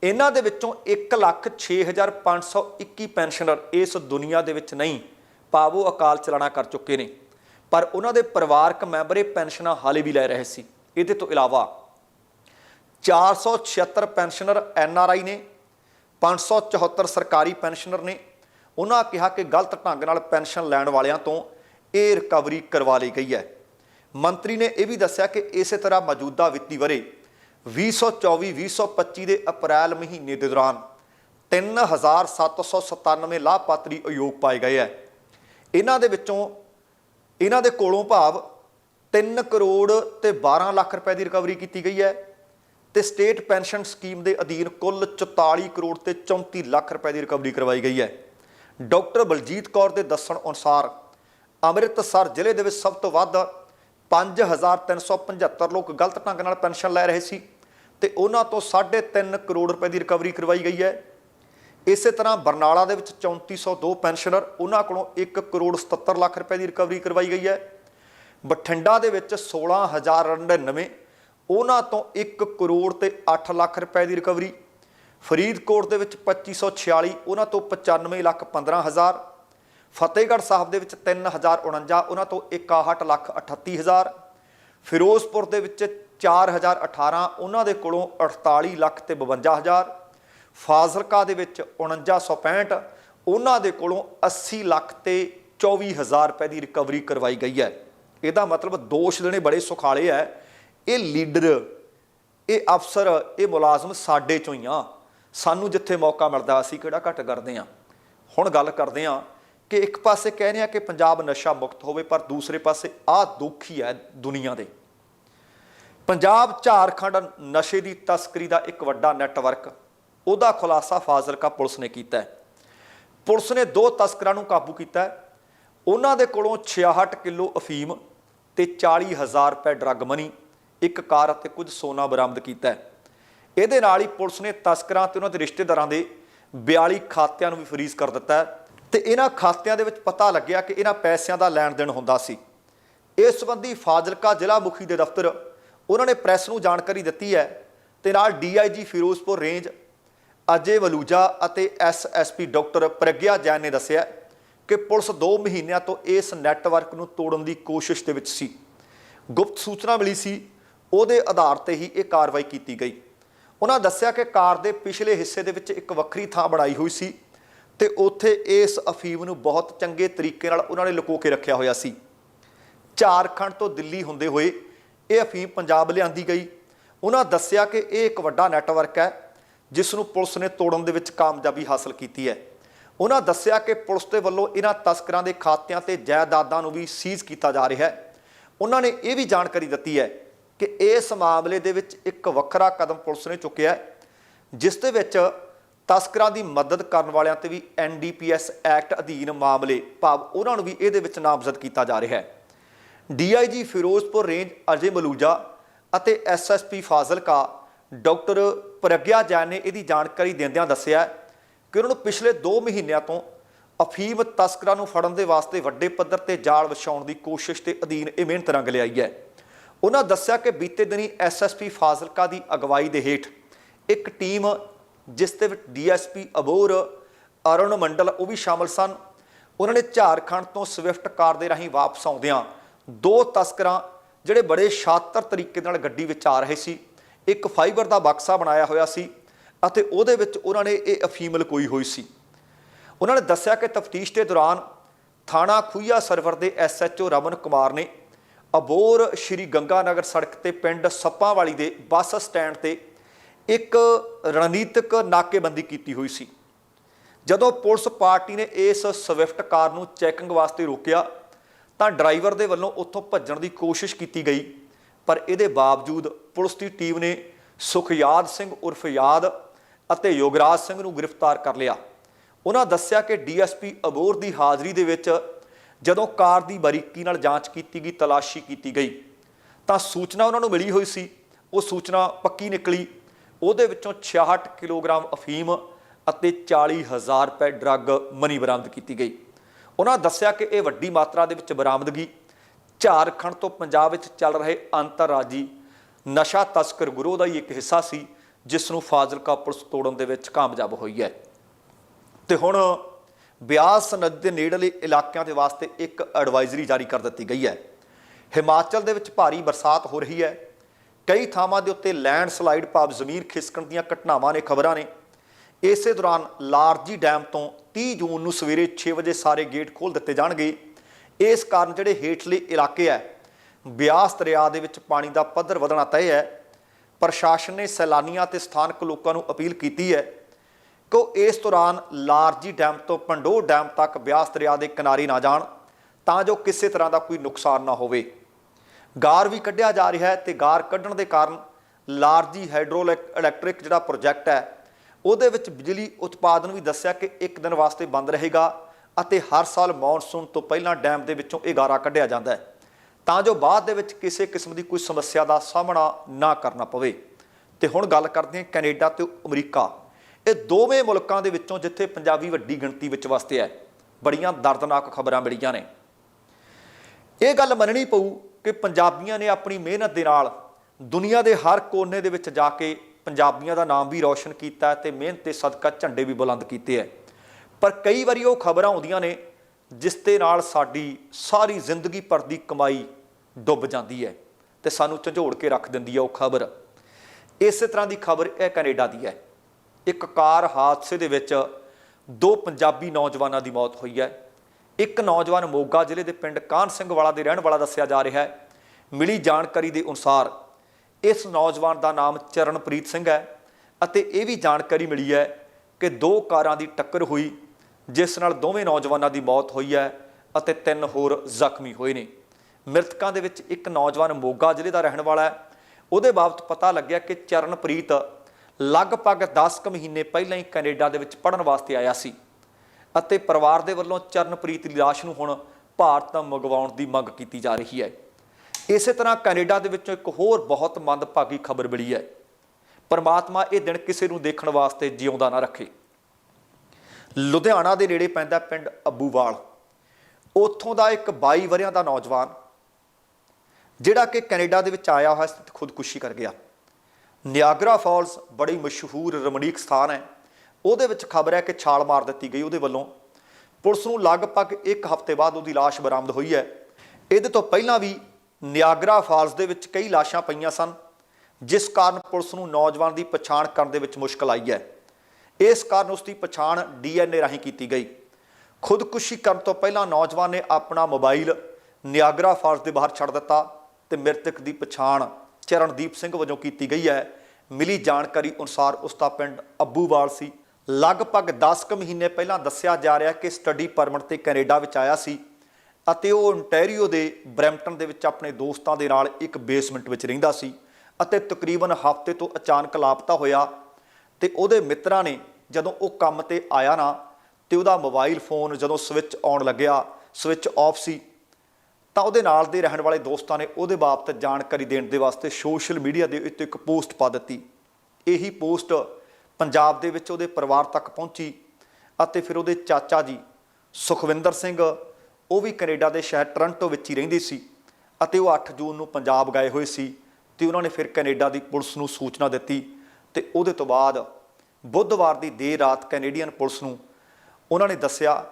ਇਹਨਾਂ ਦੇ ਵਿੱਚੋਂ 1,06,521 ਪੈਨਸ਼ਨਰ ਇਸ ਦੁਨੀਆ ਦੇ ਵਿੱਚ ਨਹੀਂ ਪਾਵੋ ਅਕਾਲ ਚਲਾਣਾ ਕਰ ਚੁੱਕੇ ਨੇ। ਪਰ ਉਹਨਾਂ ਦੇ ਪਰਿਵਾਰਕ ਮੈਂਬਰ ਇਹ ਪੈਨਸ਼ਨਾਂ ਹਾਲੇ ਵੀ ਲੈ ਰਹੇ ਸੀ। ਇਹਦੇ ਤੋਂ ਇਲਾਵਾ 476 ਪੈਨਸ਼ਨਰ ਐਨ ਆਰ ਆਈ ਨੇ 574 ਸਰਕਾਰੀ ਪੈਨਸ਼ਨਰ ਨੇ। ਉਹਨਾਂ ਕਿਹਾ ਕਿ ਗਲਤ ਢੰਗ ਨਾਲ ਪੈਨਸ਼ਨ ਲੈਣ ਵਾਲਿਆਂ ਤੋਂ ਇਹ ਰਿਕਵਰੀ ਕਰਵਾ ਲਈ ਗਈ ਹੈ। ਮੰਤਰੀ ਨੇ ਇਹ ਵੀ ਦੱਸਿਆ ਕਿ ਇਸੇ ਤਰ੍ਹਾਂ ਮੌਜੂਦਾ ਵਿੱਤੀ ਵਰੇ 2024-2025 ਦੇ ਅਪ੍ਰੈਲ ਮਹੀਨੇ ਦੇ ਦੌਰਾਨ 3797 ਲਾਭਪਾਤਰੀ ਅਯੋਗ ਪਾਏ ਗਏ ਹੈ। ਇਹਨਾਂ ਦੇ ਵਿੱਚੋਂ ਇਹਨਾਂ ਦੇ ਕੋਲੋਂ ਭਾਵ 3 ਕਰੋੜ ਤੇ 12 ਲੱਖ ਰੁਪਏ ਦੀ ਰਿਕਵਰੀ ਕੀਤੀ ਗਈ ਹੈ ਤੇ ਸਟੇਟ ਪੈਨਸ਼ਨ ਸਕੀਮ ਦੇ ਅਧੀਨ ਕੁੱਲ 44 ਕਰੋੜ ਤੇ 34 ਲੱਖ ਰੁਪਏ ਦੀ ਰਿਕਵਰੀ ਕਰਵਾਈ ਗਈ ਹੈ। ਡਾਕਟਰ ਬਲਜੀਤ ਕੌਰ ਦੇ ਦੱਸਣ ਅਨੁਸਾਰ ਅੰਮ੍ਰਿਤਸਰ ਜ਼ਿਲ੍ਹੇ ਦੇ ਵਿੱਚ ਸਭ ਤੋਂ ਵੱਧ 5375 ਲੋਕ ਗਲਤ ਢੰਗ ਨਾਲ ਪੈਨਸ਼ਨ ਲੈ ਰਹੇ ਸੀ ਤੇ ਉਹਨਾਂ ਤੋਂ 3.5 ਕਰੋੜ ਰੁਪਏ ਦੀ ਰਿਕਵਰੀ ਕਰਵਾਈ ਗਈ ਹੈ। ਇਸੇ ਤਰ੍ਹਾਂ ਬਰਨਾਲਾ ਦੇ ਵਿੱਚ 3402 ਪੈਨਸ਼ਨਰ, ਉਹਨਾਂ ਕੋਲੋਂ 1 ਕਰੋੜ 77 ਲੱਖ ਰੁਪਏ ਦੀ ਰਿਕਵਰੀ ਕਰਵਾਈ ਗਈ ਹੈ। ਬਠਿੰਡਾ ਦੇ ਵਿੱਚ 16099 ਉਹਨਾਂ ਤੋਂ 1 ਕਰੋੜ ਤੇ 8 ਲੱਖ ਰੁਪਏ ਦੀ ਰਿਕਵਰੀ। ਫਰੀਦਕੋਟ ਦੇ ਵਿੱਚ 2546 ਉਹਨਾਂ ਤੋਂ 95 ਲੱਖ 15 ਹਜ਼ਾਰ। ਫਤਿਹਗੜ੍ਹ ਸਾਹਿਬ ਦੇ ਵਿੱਚ 3049 ਉਹਨਾਂ ਤੋਂ 61 ਲੱਖ 38 ਹਜ਼ਾਰ। ਫਿਰੋਜ਼ਪੁਰ ਦੇ ਵਿੱਚ 4018 ਉਹਨਾਂ ਦੇ ਕੋਲੋਂ 48 ਲੱਖ ਤੇ 52 ਹਜ਼ਾਰ। ਫਾਜ਼ਿਲਕਾ ਦੇ ਵਿੱਚ 4965 ਉਹਨਾਂ ਦੇ ਕੋਲੋਂ 80 ਲੱਖ ਤੇ 24 ਹਜ਼ਾਰ ਰੁਪਏ ਦੀ ਰਿਕਵਰੀ ਕਰਵਾਈ ਗਈ ਹੈ। ਇਹਦਾ ਮਤਲਬ ਦੋਸ਼ ਦੇਣੇ ਬੜੇ ਸੁਖਾਲੇ ਹੈ। ਇਹ ਲੀਡਰ, ਇਹ ਅਫਸਰ, ਇਹ ਮੁਲਾਜ਼ਮ ਸਾਡੇ ਚੋਂ ਹੀ ਆ। ਸਾਨੂੰ ਜਿੱਥੇ ਮੌਕਾ ਮਿਲਦਾ ਅਸੀਂ ਕਿਹੜਾ ਘੱਟ ਕਰਦੇ ਆ ਹੁਣ ਗੱਲ ਕਰਦੇ ਆ ਕਿ ਇੱਕ ਪਾਸੇ ਕਹਿ ਰਹੇ ਆ ਕਿ ਪੰਜਾਬ ਨਸ਼ਾ ਮੁਕਤ ਹੋਵੇ, ਪਰ ਦੂਸਰੇ ਪਾਸੇ ਆਹ ਦੁੱਖ ਹੀ ਹੈ ਦੁਨੀਆ ਦੇ। ਪੰਜਾਬ ਝਾਰਖੰਡ ਨਸ਼ੇ ਦੀ ਤਸਕਰੀ ਦਾ ਇੱਕ ਵੱਡਾ ਨੈਟਵਰਕ ਉਹਦਾ ਖੁਲਾਸਾ ਫਾਜ਼ਿਲਕਾ ਪੁਲਿਸ ਨੇ ਕੀਤਾ ਹੈ। ਪੁਲਿਸ ਨੇ ਦੋ ਤਸਕਰਾਂ ਨੂੰ ਕਾਬੂ ਕੀਤਾ ਹੈ। ਉਹਨਾਂ ਦੇ ਕੋਲੋਂ 66 ਕਿਲੋ ਅਫੀਮ ਤੇ 40000 ਰੁਪਏ ਡਰੱਗ ਮਨੀ ਇੱਕ ਕਾਰ ਅਤੇ ਕੁਝ ਸੋਨਾ ਬਰਾਮਦ ਕੀਤਾ ਹੈ। ਇਹਦੇ ਨਾਲ ਹੀ ਪੁਲਿਸ ਨੇ ਤਸਕਰਾਂ ਤੇ ਉਹਨਾਂ ਦੇ ਰਿਸ਼ਤੇਦਾਰਾਂ ਦੇ 42 ਖਾਤਿਆਂ ਨੂੰ ਵੀ ਫਰੀਜ਼ ਕਰ ਦਿੱਤਾ ਹੈ ਤੇ ਇਹਨਾਂ ਖਾਤਿਆਂ ਦੇ ਵਿੱਚ ਪਤਾ ਲੱਗਿਆ ਕਿ ਇਹਨਾਂ ਪੈਸਿਆਂ ਦਾ ਲੈਣ ਦੇਣ ਹੁੰਦਾ ਸੀ। ਇਸ ਸੰਬੰਧੀ ਫਾਜ਼ਿਲਕਾ ਜ਼ਿਲ੍ਹਾ ਮੁਖੀ ਦੇ ਦਫ਼ਤਰ ਉਹਨਾਂ ਨੇ ਪ੍ਰੈਸ ਨੂੰ ਜਾਣਕਾਰੀ ਦਿੱਤੀ ਹੈ ਤੇ ਨਾਲ ਡੀਆਈਜੀ ਫਿਰੋਜ਼ਪੁਰ ਰੇਂਜ ਅਜੇ ਵਲੂਜਾ ਅਤੇ ਐਸਐਸਪੀ ਡਾਕਟਰ ਪ੍ਰਗਿਆ ਜੈਨ ਨੇ ਦੱਸਿਆ ਕਿ ਪੁਲਿਸ 2 ਮਹੀਨਿਆਂ ਤੋਂ ਇਸ ਨੈਟਵਰਕ ਨੂੰ ਤੋੜਨ ਦੀ ਕੋਸ਼ਿਸ਼ ਦੇ ਵਿੱਚ ਸੀ। ਗੁਪਤ ਸੂਚਨਾ ਮਿਲੀ ਸੀ, ਉਹਦੇ ਆਧਾਰ ਤੇ ਹੀ ਇਹ ਕਾਰਵਾਈ ਕੀਤੀ ਗਈ। ਉਹਨਾਂ ਦੱਸਿਆ ਕਿ ਕਾਰ ਦੇ ਪਿਛਲੇ ਹਿੱਸੇ ਦੇ ਵਿੱਚ ਇੱਕ ਵੱਖਰੀ ਥਾਂ ਬਣਾਈ ਹੋਈ ਸੀ ਤੇ ਉੱਥੇ ਇਸ ਅਫੀਮ ਨੂੰ ਬਹੁਤ ਚੰਗੇ ਤਰੀਕੇ ਨਾਲ ਉਹਨਾਂ ਨੇ ਲੁਕੋ ਕੇ ਰੱਖਿਆ ਹੋਇਆ ਸੀ। ਝਾਰਖੰਡ ਤੋਂ ਦਿੱਲੀ ਹੁੰਦੇ ਹੋਏ ਇਹ ਅਫੀਮ ਪੰਜਾਬ ਲਿਆਂਦੀ ਗਈ। ਉਹਨਾਂ ਦੱਸਿਆ ਕਿ ਇਹ ਇੱਕ ਵੱਡਾ ਨੈਟਵਰਕ ਹੈ ਜਿਸ ਨੂੰ ਪੁਲਿਸ ਨੇ ਤੋੜਨ ਦੇ ਵਿੱਚ ਕਾਮਯਾਬੀ ਹਾਸਲ ਕੀਤੀ ਹੈ। ਉਹਨਾਂ ਦੱਸਿਆ ਕਿ ਪੁਲਿਸ ਦੇ ਵੱਲੋਂ ਇਹਨਾਂ ਤਸਕਰਾਂ ਦੇ ਖਾਤਿਆਂ ਤੇ ਜਾਇਦਾਦਾਂ ਨੂੰ ਵੀ ਸੀਜ਼ ਕੀਤਾ ਜਾ ਰਿਹਾ ਹੈ। ਉਹਨਾਂ ਨੇ ਇਹ ਵੀ ਜਾਣਕਾਰੀ ਦਿੱਤੀ ਹੈ ਕਿ ਇਸ ਮਾਮਲੇ ਦੇ ਵਿੱਚ ਇੱਕ ਵੱਖਰਾ ਕਦਮ ਪੁਲਿਸ ਨੇ ਚੁੱਕਿਆ ਹੈ, ਜਿਸ ਦੇ ਵਿੱਚ ਤਸਕਰਾਂ ਦੀ ਮਦਦ ਕਰਨ ਵਾਲਿਆਂ ਤੇ ਵੀ ਐਨਡੀਪੀਐਸ ਐਕਟ ਅਧੀਨ ਮਾਮਲੇ ਭਾਵ ਉਹਨਾਂ ਨੂੰ ਵੀ ਇਹਦੇ ਵਿੱਚ ਨਾਮਜ਼ਦ ਕੀਤਾ ਜਾ ਰਿਹਾ ਹੈ। ਡੀਆਈਜੀ ਫਿਰੋਜ਼ਪੁਰ ਰੇਂਜ ਅਜੇ ਮਲੂਜਾ ਅਤੇ ਐਸਐਸਪੀ ਫਾਜ਼ਿਲਕਾ ਡਾਕਟਰ ਪ੍ਰਗਿਆ ਜੈਨ ਨੇ ਇਹਦੀ ਜਾਣਕਾਰੀ ਦਿੰਦਿਆਂ ਦੱਸਿਆ ਕਿ ਉਹਨਾਂ ਨੂੰ ਪਿਛਲੇ 2 ਮਹੀਨਿਆਂ ਤੋਂ ਅਫੀਮ ਤਸਕਰਾਂ ਨੂੰ ਫੜਨ ਦੇ ਵਾਸਤੇ ਵੱਡੇ ਪੱਧਰ ਤੇ ਜਾਲ ਵਿਛਾਉਣ ਦੀ ਕੋਸ਼ਿਸ਼ ਦੇ ਅਧੀਨ ਇਹ ਮਿਹਨਤ ਰੰਗ ਲਿਆਈ ਹੈ। ਉਹਨਾਂ ਦੱਸਿਆ ਕਿ ਬੀਤੇ ਦਿਨੀ ਐਸਐਸਪੀ ਫਾਜ਼ਿਲਕਾ ਦੀ ਅਗਵਾਈ ਦੇ ਹੇਠ ਇੱਕ ਟੀਮ, ਜਿਸ ਦੇ ਵਿੱਚ ਡੀਐਸਪੀ ਅਬੋਰ ਅਰੁਣ ਮੰਡਲ ਉਹ ਵੀ ਸ਼ਾਮਲ ਸਨ। ਉਹਨਾਂ ਨੇ ਝਾਰਖੰਡ ਤੋਂ ਸਵਿਫਟ ਕਾਰ ਦੇ ਰਾਹੀਂ ਵਾਪਸ ਆਉਂਦਿਆਂ ਦੋ ਤਸਕਰਾਂ, ਜਿਹੜੇ ਬੜੇ ਸ਼ਾਤਰ ਤਰੀਕੇ ਨਾਲ ਗੱਡੀ ਵਿੱਚ ਆ ਰਹੇ ਸੀ ਇੱਕ ਫਾਈਬਰ ਦਾ ਬਕਸਾ ਬਣਾਇਆ ਹੋਇਆ ਸੀ ਅਤੇ ਉਹਦੇ ਵਿੱਚ ਉਹਨਾਂ ਨੇ ਇਹ ਅਫੀਮ ਲਕੋਈ ਹੋਈ ਸੀ। ਉਹਨਾਂ ਨੇ ਦੱਸਿਆ ਕਿ ਤਫਤੀਸ਼ ਦੇ ਦੌਰਾਨ ਥਾਣਾ ਖੂਈਆ ਸਰਵਰ ਦੇ ਐਸਐਚਓ ਰਮਨ ਕੁਮਾਰ ਨੇ ਅਬੋਰ ਸ਼੍ਰੀ ਗੰਗਾਨਗਰ ਸੜਕ ਤੇ ਪਿੰਡ ਸੱਪਾਂਵਾਲੀ ਦੇ ਬੱਸ ਸਟੈਂਡ ਤੇ ਇੱਕ ਰਣਨੀਤਿਕ ਨਾਕੇਬੰਦੀ ਕੀਤੀ ਹੋਈ ਸੀ। ਜਦੋਂ ਪੁਲਿਸ ਪਾਰਟੀ ਨੇ ਇਸ ਸਵਿਫਟ ਕਾਰ ਨੂੰ ਚੈਕਿੰਗ ਵਾਸਤੇ ਰੋਕਿਆ, ਤਾਂ ਡਰਾਈਵਰ ਦੇ ਵੱਲੋਂ ਉੱਥੋਂ ਭੱਜਣ ਦੀ ਕੋਸ਼ਿਸ਼ ਕੀਤੀ ਗਈ, ਪਰ ਇਹਦੇ ਬਾਵਜੂਦ ਪੁਲਿਸ ਦੀ ਟੀਮ ਨੇ ਸੁਖਯਾਦ ਸਿੰਘ ਉਰਫ ਯਾਦ ਅਤੇ ਯੋਗਰਾਜ ਸਿੰਘ ਨੂੰ ਗ੍ਰਿਫਤਾਰ ਕਰ ਲਿਆ। ਉਹਨਾਂ ਦੱਸਿਆ ਕਿ ਡੀਐਸਪੀ ਅਬੋਰ ਦੀ ਹਾਜ਼ਰੀ ਦੇ ਵਿੱਚ ਜਦੋਂ ਕਾਰ ਦੀ ਬਾਰੀਕੀ ਨਾਲ ਜਾਂਚ ਕੀਤੀ ਗਈ, ਤਲਾਸ਼ੀ ਕੀਤੀ ਗਈ, ਤਾਂ ਸੂਚਨਾ ਉਹਨਾਂ ਨੂੰ ਮਿਲੀ ਹੋਈ ਸੀ। ਉਹ ਸੂਚਨਾ ਪੱਕੀ ਨਿਕਲੀ। ਉਹਦੇ ਵਿੱਚੋਂ 66 ਕਿਲੋਗ੍ਰਾਮ ਅਫੀਮ ਅਤੇ 40000 ਰੁਪਏ ਡਰੱਗ ਮਨੀ ਬਰਾਮਦ ਕੀਤੀ ਗਈ। ਉਹਨਾਂ ਦੱਸਿਆ ਕਿ ਇਹ ਵੱਡੀ ਮਾਤਰਾ ਦੇ ਵਿੱਚ ਬਰਾਮਦਗੀ ਝਾਰਖੰਡ ਤੋਂ ਪੰਜਾਬ ਵਿੱਚ ਚੱਲ ਰਹੇ ਅੰਤਰਰਾਜੀ ਨਸ਼ਾ ਤਸਕਰ ਗਰੋਹ ਦਾ ਹੀ ਇੱਕ ਹਿੱਸਾ ਸੀ ਜਿਸ ਨੂੰ ਫਾਜ਼ਿਲਕਾ ਪੁਲਿਸ ਤੋੜਨ ਦੇ ਵਿੱਚ ਕਾਮਯਾਬ ਹੋਈ ਹੈ। ਤੇ ਹੁਣ ਬਿਆਸ ਨਦੀ ਦੇ ਨੇੜਲੇ ਇਲਾਕਿਆਂ ਦੇ ਵਾਸਤੇ ਇੱਕ ਐਡਵਾਈਜ਼ਰੀ ਜਾਰੀ ਕਰ ਦਿੱਤੀ ਗਈ ਹੈ। ਹਿਮਾਚਲ ਦੇ ਵਿੱਚ ਭਾਰੀ ਬਰਸਾਤ ਹੋ ਰਹੀ ਹੈ। ਕਈ ਥਾਵਾਂ ਦੇ ਉੱਤੇ ਲੈਂਡ ਸਲਾਈਡ ਭਾਵ ਜ਼ਮੀਨ ਖਿਸਕਣ ਦੀਆਂ ਘਟਨਾਵਾਂ ਨੇ ਖਬਰਾਂ ਨੇ। ਇਸੇ ਦੌਰਾਨ ਲਾਰਜੀ ਡੈਮ ਤੋਂ 30 ਜੂਨ ਨੂੰ ਸਵੇਰੇ 6 ਵਜੇ ਸਾਰੇ ਗੇਟ ਖੋਲ੍ਹ ਦਿੱਤੇ ਜਾਣਗੇ। ਇਸ ਕਾਰਨ ਜਿਹੜੇ ਹੇਠਲੇ ਇਲਾਕੇ ਹੈ ਬਿਆਸ ਦਰਿਆ ਦੇ ਵਿੱਚ ਪਾਣੀ ਦਾ ਪੱਧਰ ਵਧਣਾ ਤੈਅ ਹੈ। ਪ੍ਰਸ਼ਾਸਨ ਨੇ ਸੈਲਾਨੀਆਂ ਤੇ ਸਥਾਨਕ ਲੋਕਾਂ ਨੂੰ ਅਪੀਲ ਕੀਤੀ ਹੈ ਕਿ ਉਹ ਇਸ ਦੌਰਾਨ ਲਾਰਜੀ ਡੈਮ ਤੋਂ ਪੰਡੋਰ ਡੈਮ ਤੱਕ ਬਿਆਸ ਦਰਿਆ ਦੇ ਕਿਨਾਰੇ ਨਾ ਜਾਣ, ਤਾਂ ਜੋ ਕਿਸੇ ਤਰ੍ਹਾਂ ਦਾ ਕੋਈ ਨੁਕਸਾਨ ਨਾ ਹੋਵੇ। ਗਾਰ ਵੀ ਕੱਢਿਆ ਜਾ ਰਿਹਾ ਹੈ ਤੇ ਗਾਰ ਕੱਢਣ ਦੇ ਕਾਰਨ ਲਾਰਜੀ ਹਾਈਡਰੋ ਇਲੈਕਟ੍ਰਿਕ ਜਿਹੜਾ ਪ੍ਰੋਜੈਕਟ ਹੈ, ਉਹਦੇ ਵਿੱਚ ਬਿਜਲੀ ਉਤਪਾਦਨ ਵੀ ਦੱਸਿਆ ਕਿ ਇੱਕ ਦਿਨ ਵਾਸਤੇ ਬੰਦ ਰਹੇਗਾ ਅਤੇ ਹਰ ਸਾਲ ਮੌਨਸੂਨ ਤੋਂ ਪਹਿਲਾਂ ਡੈਮ ਦੇ ਵਿੱਚੋਂ ਇਹ ਗਾਰਾ ਕੱਢਿਆ ਜਾਂਦਾ ਹੈ। ਤਾਂ ਜੋ ਬਾਅਦ ਦੇ ਵਿੱਚ ਕਿਸੇ ਕਿਸਮ ਦੀ ਕੋਈ ਸਮੱਸਿਆ ਦਾ ਸਾਹਮਣਾ ਨਾ ਕਰਨਾ ਪਵੇ। ਤੇ ਹੁਣ ਗੱਲ ਕਰਦੇ ਹਾਂ ਕੈਨੇਡਾ ਤੇ ਅਮਰੀਕਾ। ਇਹ ਦੋਵੇਂ ਮੁਲਕਾਂ ਦੇ ਵਿੱਚੋਂ ਜਿੱਥੇ ਪੰਜਾਬੀ ਵੱਡੀ ਗਿਣਤੀ ਵਿੱਚ ਵਸਦੇ ਹੈ ਬੜੀਆਂ ਦਰਦਨਾਕ ਖਬਰਾਂ ਮਿਲੀਆਂ ਨੇ। ਇਹ ਗੱਲ ਮੰਨਣੀ ਪਊ ਕਿ ਪੰਜਾਬੀਆਂ ਨੇ ਆਪਣੀ ਮਿਹਨਤ ਦੇ ਨਾਲ ਦੁਨੀਆ ਦੇ ਹਰ ਕੋਨੇ ਦੇ ਵਿੱਚ ਜਾ ਕੇ ਪੰਜਾਬੀਆਂ ਦਾ ਨਾਮ ਵੀ ਰੌਸ਼ਨ ਕੀਤਾ ਤੇ ਮਿਹਨਤ ਤੇ ਸਦਕਾ ਝੰਡੇ ਵੀ ਬੁਲੰਦ ਕੀਤੇ ਹੈ ਪਰ ਕਈ ਵਾਰੀ ਉਹ ਖਬਰਾਂ ਆਉਂਦੀਆਂ ਨੇ ਜਿਸ ਦੇ ਨਾਲ ਸਾਡੀ ਸਾਰੀ ਜ਼ਿੰਦਗੀ ਭਰ ਦੀ ਕਮਾਈ ਡੁੱਬ ਜਾਂਦੀ ਹੈ ਤੇ ਸਾਨੂੰ ਝੰਜੋੜ ਕੇ ਰੱਖ ਦਿੰਦੀ ਹੈ ਉਹ ਖਬਰ। ਇਸੇ ਤਰ੍ਹਾਂ ਦੀ ਖਬਰ ਇਹ ਕੈਨੇਡਾ ਦੀ ਹੈ। ਇੱਕ ਕਾਰ ਹਾਦਸੇ ਦੇ ਵਿੱਚ ਦੋ ਪੰਜਾਬੀ ਨੌਜਵਾਨਾਂ ਦੀ ਮੌਤ ਹੋਈ ਹੈ। ਇੱਕ ਨੌਜਵਾਨ ਮੋਗਾ ਜ਼ਿਲ੍ਹੇ ਦੇ ਪਿੰਡ ਕਾਨ ਸਿੰਘ ਵਾਲਾ ਦੇ ਰਹਿਣ ਵਾਲਾ ਦੱਸਿਆ ਜਾ ਰਿਹਾ ਹੈ। ਮਿਲੀ ਜਾਣਕਾਰੀ ਦੇ ਅਨੁਸਾਰ ਇਸ ਨੌਜਵਾਨ ਦਾ ਨਾਮ ਚਰਨਪ੍ਰੀਤ ਸਿੰਘ ਹੈ ਅਤੇ ਇਹ ਵੀ ਜਾਣਕਾਰੀ ਮਿਲੀ ਹੈ ਕਿ ਦੋ ਕਾਰਾਂ ਦੀ ਟੱਕਰ ਹੋਈ ਜਿਸ ਨਾਲ ਦੋਵੇਂ ਨੌਜਵਾਨਾਂ ਦੀ ਮੌਤ ਹੋਈ ਹੈ ਅਤੇ ਤਿੰਨ ਹੋਰ ਜ਼ਖਮੀ ਹੋਏ ਨੇ। ਮ੍ਰਿਤਕਾਂ ਦੇ ਵਿੱਚ ਇੱਕ ਨੌਜਵਾਨ ਮੋਗਾ ਜ਼ਿਲ੍ਹੇ ਦਾ ਰਹਿਣ ਵਾਲਾ ਹੈ। ਉਹਦੇ ਬਾਬਤ ਪਤਾ ਲੱਗਿਆ ਕਿ ਚਰਨਪ੍ਰੀਤ ਲਗਭਗ 10 ਕੁ ਮਹੀਨੇ ਪਹਿਲਾਂ ਹੀ ਕੈਨੇਡਾ ਦੇ ਵਿੱਚ ਪੜਨ ਵਾਸਤੇ ਆਇਆ ਸੀ ਅਤੇ ਪਰਿਵਾਰ ਦੇ ਵੱਲੋਂ ਚਰਨਪ੍ਰੀਤ ਦੀ ਲਾਸ਼ ਨੂੰ ਹੁਣ ਭਾਰਤ ਮੰਗਵਾਉਣ ਦੀ ਮੰਗ ਕੀਤੀ ਜਾ ਰਹੀ ਹੈ। ਇਸੇ ਤਰ੍ਹਾਂ ਕੈਨੇਡਾ ਦੇ ਵਿੱਚੋਂ ਇੱਕ ਹੋਰ ਬਹੁਤ ਮੰਦਭਾਗੀ ਖਬਰ ਮਿਲੀ ਹੈ। ਪਰਮਾਤਮਾ ਇਹ ਦਿਨ ਕਿਸੇ ਨੂੰ ਦੇਖਣ ਵਾਸਤੇ ਜਿਉਂਦਾ ਨਾ ਰੱਖੇ। ਲੁਧਿਆਣਾ ਦੇ ਨੇੜੇ ਪੈਂਦਾ ਪਿੰਡ ਅੱਬੂਵਾਲ ਉੱਥੋਂ ਦਾ ਇੱਕ 22 ਵਰਿਆਂ ਦਾ ਨੌਜਵਾਨ, ਜਿਹੜਾ ਕਿ ਕੈਨੇਡਾ ਦੇ ਵਿੱਚ ਆਇਆ ਹੋਇਆ ਸੀ ਖੁਦਕੁਸ਼ੀ ਕਰ ਗਿਆ। ਨਿਆਗਰਾ ਫਾਲਸ ਬੜੀ ਮਸ਼ਹੂਰ ਰਮਣੀਕ ਸਥਾਨ ਹੈ। ਉਹਦੇ ਵਿੱਚ ਖਬਰ ਹੈ ਕਿ ਛਾਲ ਮਾਰ ਦਿੱਤੀ ਗਈ ਉਹਦੇ ਵੱਲੋਂ। ਪੁਲਿਸ ਨੂੰ ਲਗਭਗ ਇੱਕ ਹਫ਼ਤੇ ਬਾਅਦ ਉਹਦੀ ਲਾਸ਼ ਬਰਾਮਦ ਹੋਈ ਹੈ। ਇਹਦੇ ਤੋਂ ਪਹਿਲਾਂ ਵੀ ਨਿਆਗਰਾ ਫਾਲਸ ਦੇ ਵਿੱਚ ਕਈ ਲਾਸ਼ਾਂ ਪਈਆਂ ਸਨ, ਜਿਸ ਕਾਰਨ ਪੁਲਿਸ ਨੂੰ ਨੌਜਵਾਨ ਦੀ ਪਛਾਣ ਕਰਨ ਦੇ ਵਿੱਚ ਮੁਸ਼ਕਲ ਆਈ ਹੈ। ਇਸ ਕਾਰਨ ਉਸ ਦੀ ਪਛਾਣ ਡੀਐਨਏ ਰਾਹੀਂ ਕੀਤੀ ਗਈ। ਖੁਦਕੁਸ਼ੀ ਕਰਨ ਤੋਂ ਪਹਿਲਾਂ ਨੌਜਵਾਨ ਨੇ ਆਪਣਾ ਮੋਬਾਈਲ ਨਿਆਗਰਾ ਫਾਲਸ ਦੇ ਬਾਹਰ ਛੱਡ ਦਿੱਤਾ ਤੇ ਮ੍ਰਿਤਕ ਦੀ ਪਛਾਣ ਚਰਨਦੀਪ ਸਿੰਘ ਵਜੋਂ ਕੀਤੀ ਗਈ ਹੈ। ਮਿਲੀ ਜਾਣਕਾਰੀ ਅਨੁਸਾਰ ਉਸ ਦਾ ਪਿੰਡ ਅੱਬੂਵਾਲ ਸੀ। ਲਗਭਗ 10 ਕੁ ਮਹੀਨੇ ਪਹਿਲਾਂ ਦੱਸਿਆ ਜਾ ਰਿਹਾ ਕਿ ਸਟੱਡੀ ਪਰਮਿਟ ਤੇ ਕੈਨੇਡਾ ਵਿੱਚ ਆਇਆ ਸੀ ਅਤੇ ਉਹ ontario ਦੇ ਬਰੈਂਪਟਨ ਦੇ ਵਿੱਚ ਆਪਣੇ ਦੋਸਤਾਂ ਦੇ ਨਾਲ ਇੱਕ ਬੇਸਮੈਂਟ ਵਿੱਚ ਰਹਿੰਦਾ ਸੀ ਅਤੇ ਤਕਰੀਬਨ ਹਫ਼ਤੇ ਤੋਂ ਅਚਾਨਕ ਲਾਪਤਾ ਹੋਇਆ ਤੇ ਉਹਦੇ ਮਿੱਤਰਾਂ ਨੇ ਜਦੋਂ ਉਹ ਕੰਮ ਤੇ ਆਇਆ ਨਾ ਤੇ ਉਹਦਾ ਮੋਬਾਈਲ ਫੋਨ ਜਦੋਂ ਸਵਿਚ ਆਉਣ ਲੱਗਿਆ, ਸਵਿਚ ਆਫ ਸੀ, ਤਾਂ ਉਹਦੇ ਨਾਲ ਦੇ ਰਹਿਣ ਵਾਲੇ ਦੋਸਤਾਂ ਨੇ ਉਹਦੇ ਬਾਬਤ ਜਾਣਕਾਰੀ ਦੇਣ ਦੇ ਵਾਸਤੇ ਸੋਸ਼ਲ ਮੀਡੀਆ ਦੇ ਉੱਤੇ ਇੱਕ ਪੋਸਟ ਪਾ ਦਿੱਤੀ। ਇਹੀ ਪੋਸਟ ਪੰਜਾਬ ਦੇ ਵਿੱਚ ਉਹਦੇ ਪਰਿਵਾਰ ਤੱਕ ਪਹੁੰਚੀ ਅਤੇ ਫਿਰ ਉਹਦੇ ਚਾਚਾ ਜੀ ਸੁਖਵਿੰਦਰ ਸਿੰਘ, ਉਹ ਵੀ ਕੈਨੇਡਾ ਦੇ ਸ਼ਹਿਰ ਟੋਰਾਂਟੋ ਵਿੱਚ ਹੀ ਰਹਿੰਦੇ ਸੀ ਅਤੇ ਉਹ 8 ਜੂਨ ਨੂੰ ਪੰਜਾਬ ਗਏ ਹੋਏ ਸੀ ਤੇ ਉਹਨਾਂ ਨੇ ਫਿਰ ਕੈਨੇਡਾ ਦੀ ਪੁਲਿਸ ਨੂੰ ਸੂਚਨਾ ਦਿੱਤੀ ਤੇ ਉਹਦੇ ਤੋਂ ਬਾਅਦ ਬੁੱਧਵਾਰ ਦੀ ਦੇਰ ਰਾਤ ਕੈਨੇਡੀਅਨ ਪੁਲਿਸ ਨੂੰ ਉਹਨਾਂ ਨੇ ਦੱਸਿਆ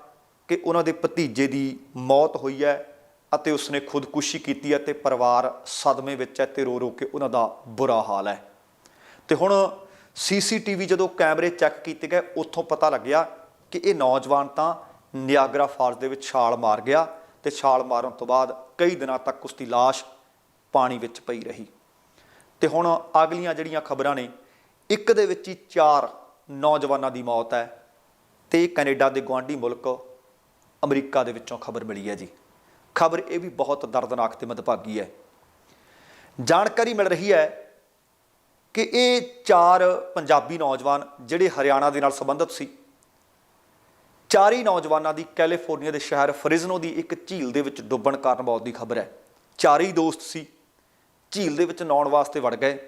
ਕਿ ਉਹਨਾਂ ਦੇ ਭਤੀਜੇ ਦੀ ਮੌਤ ਹੋਈ ਹੈ ਅਤੇ ਉਸਨੇ ਖੁਦਕੁਸ਼ੀ ਕੀਤੀ ਹੈ ਤੇ ਪਰਿਵਾਰ ਸਦਮੇ ਵਿੱਚ ਹੈ ਤੇ ਰੋ ਰੋ ਕੇ ਉਹਨਾਂ ਦਾ ਬੁਰਾ ਹਾਲ ਹੈ। ਤੇ ਹੁਣ ਸੀਸੀਟੀਵੀ ਜਦੋਂ ਕੈਮਰੇ ਚੈੱਕ ਕੀਤੇ ਗਏ, ਉੱਥੋਂ ਪਤਾ ਲੱਗਿਆ ਕਿ ਇਹ ਨੌਜਵਾਨ ਤਾਂ ਨਿਆਗਰਾ ਫਾਲਸ ਦੇ ਵਿੱਚ ਛਾਲ ਮਾਰ ਗਿਆ ਤੇ ਛਾਲ ਮਾਰਨ ਤੋਂ ਬਾਅਦ ਕਈ ਦਿਨਾਂ ਤੱਕ ਉਸ ਦੀ ਲਾਸ਼ ਪਾਣੀ ਵਿੱਚ ਪਈ ਰਹੀ। ਤੇ ਹੁਣ ਅਗਲੀਆਂ ਜਿਹੜੀਆਂ ਖਬਰਾਂ ਨੇ ਇੱਕ ਦੇ ਵਿੱਚ ਹੀ ਚਾਰ ਨੌਜਵਾਨਾਂ ਦੀ ਮੌਤ ਹੈ ਤੇ ਕੈਨੇਡਾ ਦੇ ਗਵਾਂਢੀ ਮੁਲਕ ਅਮਰੀਕਾ ਦੇ ਵਿੱਚੋਂ ਖਬਰ ਮਿਲੀ ਹੈ ਜੀ। ਖਬਰ ਇਹ ਵੀ ਬਹੁਤ ਦਰਦਨਾਕ ਤੇ ਮਦਭਾਗੀ ਹੈ। ਜਾਣਕਾਰੀ ਮਿਲ ਰਹੀ ਹੈ ਕਿ ਇਹ ਚਾਰ ਪੰਜਾਬੀ ਨੌਜਵਾਨ ਜਿਹੜੇ ਹਰਿਆਣਾ ਦੇ ਨਾਲ ਸੰਬੰਧਿਤ ਸੀ, ਚਾਰੀ ਨੌਜਵਾਨਾਂ ਦੀ ਕੈਲੀਫੋਰਨੀਆ ਦੇ ਸ਼ਹਿਰ ਫਰਿਜ਼ਨੋ ਦੀ ਇੱਕ ਝੀਲ ਦੇ ਵਿੱਚ ਡੁੱਬਣ ਕਾਰਨ ਮੌਤ ਦੀ ਖਬਰ ਹੈ। ਚਾਰੀ ਦੋਸਤ ਸੀ, ਝੀਲ ਦੇ ਵਿੱਚ ਨਹਾਉਣ ਵਾਸਤੇ ਵੜ ਗਏ।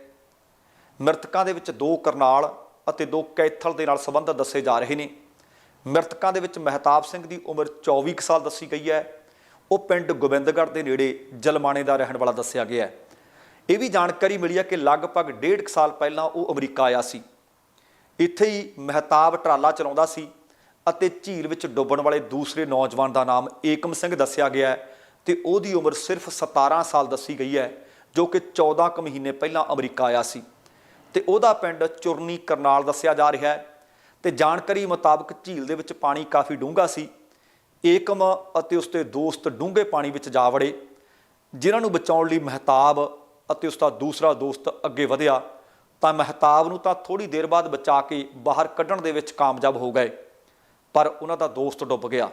ਮ੍ਰਿਤਕਾਂ ਦੇ ਵਿੱਚ ਦੋ ਕਰਨਾਲ ਅਤੇ ਦੋ ਕੈਥਲ ਦੇ ਨਾਲ ਸੰਬੰਧਿਤ ਦੱਸੇ ਜਾ ਰਹੇ ਨੇ। ਮ੍ਰਿਤਕਾਂ ਦੇ ਵਿੱਚ ਮਹਿਤਾਬ ਸਿੰਘ ਦੀ ਉਮਰ 24 ਕੁ ਸਾਲ ਦੱਸੀ ਗਈ ਹੈ। ਉਹ ਪਿੰਡ ਗੋਬਿੰਦਗੜ੍ਹ ਦੇ ਨੇੜੇ ਜਲਮਾਣੇ ਦਾ ਰਹਿਣ ਵਾਲਾ ਦੱਸਿਆ ਗਿਆ ਹੈ। ਇਹ ਵੀ ਜਾਣਕਾਰੀ ਮਿਲੀ ਹੈ ਕਿ ਲਗਭਗ ਡੇਢ ਕੁ ਸਾਲ ਪਹਿਲਾਂ ਉਹ ਅਮਰੀਕਾ ਆਇਆ ਸੀ। ਇੱਥੇ ਹੀ ਮਹਿਤਾਬ ਟਰਾਲਾ ਚਲਾਉਂਦਾ ਸੀ ਅਤੇ ਝੀਲ ਵਿੱਚ ਡੁੱਬਣ ਵਾਲੇ ਦੂਸਰੇ ਨੌਜਵਾਨ ਦਾ ਨਾਮ ਏਕਮ ਸਿੰਘ ਦੱਸਿਆ ਗਿਆ ਹੈ ਤੇ ਉਹਦੀ ਉਮਰ ਸਿਰਫ 17 ਸਾਲ ਦੱਸੀ ਗਈ ਹੈ, ਜੋ ਕਿ 14 ਕੁ ਮਹੀਨੇ ਪਹਿਲਾਂ ਅਮਰੀਕਾ ਆਇਆ ਸੀ। ਤੇ ਉਹਦਾ ਪਿੰਡ ਚੁਰਨੀ ਕਰਨਾਲ ਦੱਸਿਆ ਜਾ ਰਿਹਾ ਹੈ ਤੇ ਜਾਣਕਾਰੀ ਮੁਤਾਬਕ ਝੀਲ ਦੇ ਵਿੱਚ ਪਾਣੀ ਕਾਫੀ ਡੂੰਘਾ ਸੀ। ਏਕਮ ਅਤੇ ਉਸਦੇ ਦੋਸਤ ਡੂੰਘੇ ਪਾਣੀ ਵਿੱਚ ਜਾ ਵੜੇ, ਜਿਨ੍ਹਾਂ ਨੂੰ ਬਚਾਉਣ ਲਈ ਮਹਿਤਾਬ ਅਤੇ ਉਸਦਾ ਦੂਸਰਾ ਦੋਸਤ ਅੱਗੇ ਵਧਿਆ, ਤਾਂ ਮਹਿਤਾਬ ਨੂੰ ਤਾਂ ਥੋੜੀ ਦੇਰ ਬਾਅਦ ਬਚਾ ਕੇ ਬਾਹਰ ਕੱਢਣ ਦੇ ਵਿੱਚ ਕਾਮਯਾਬ ਹੋ ਗਏ, ਪਰ ਉਹਨਾਂ ਦਾ ਦੋਸਤ ਡੁੱਬ ਗਿਆ।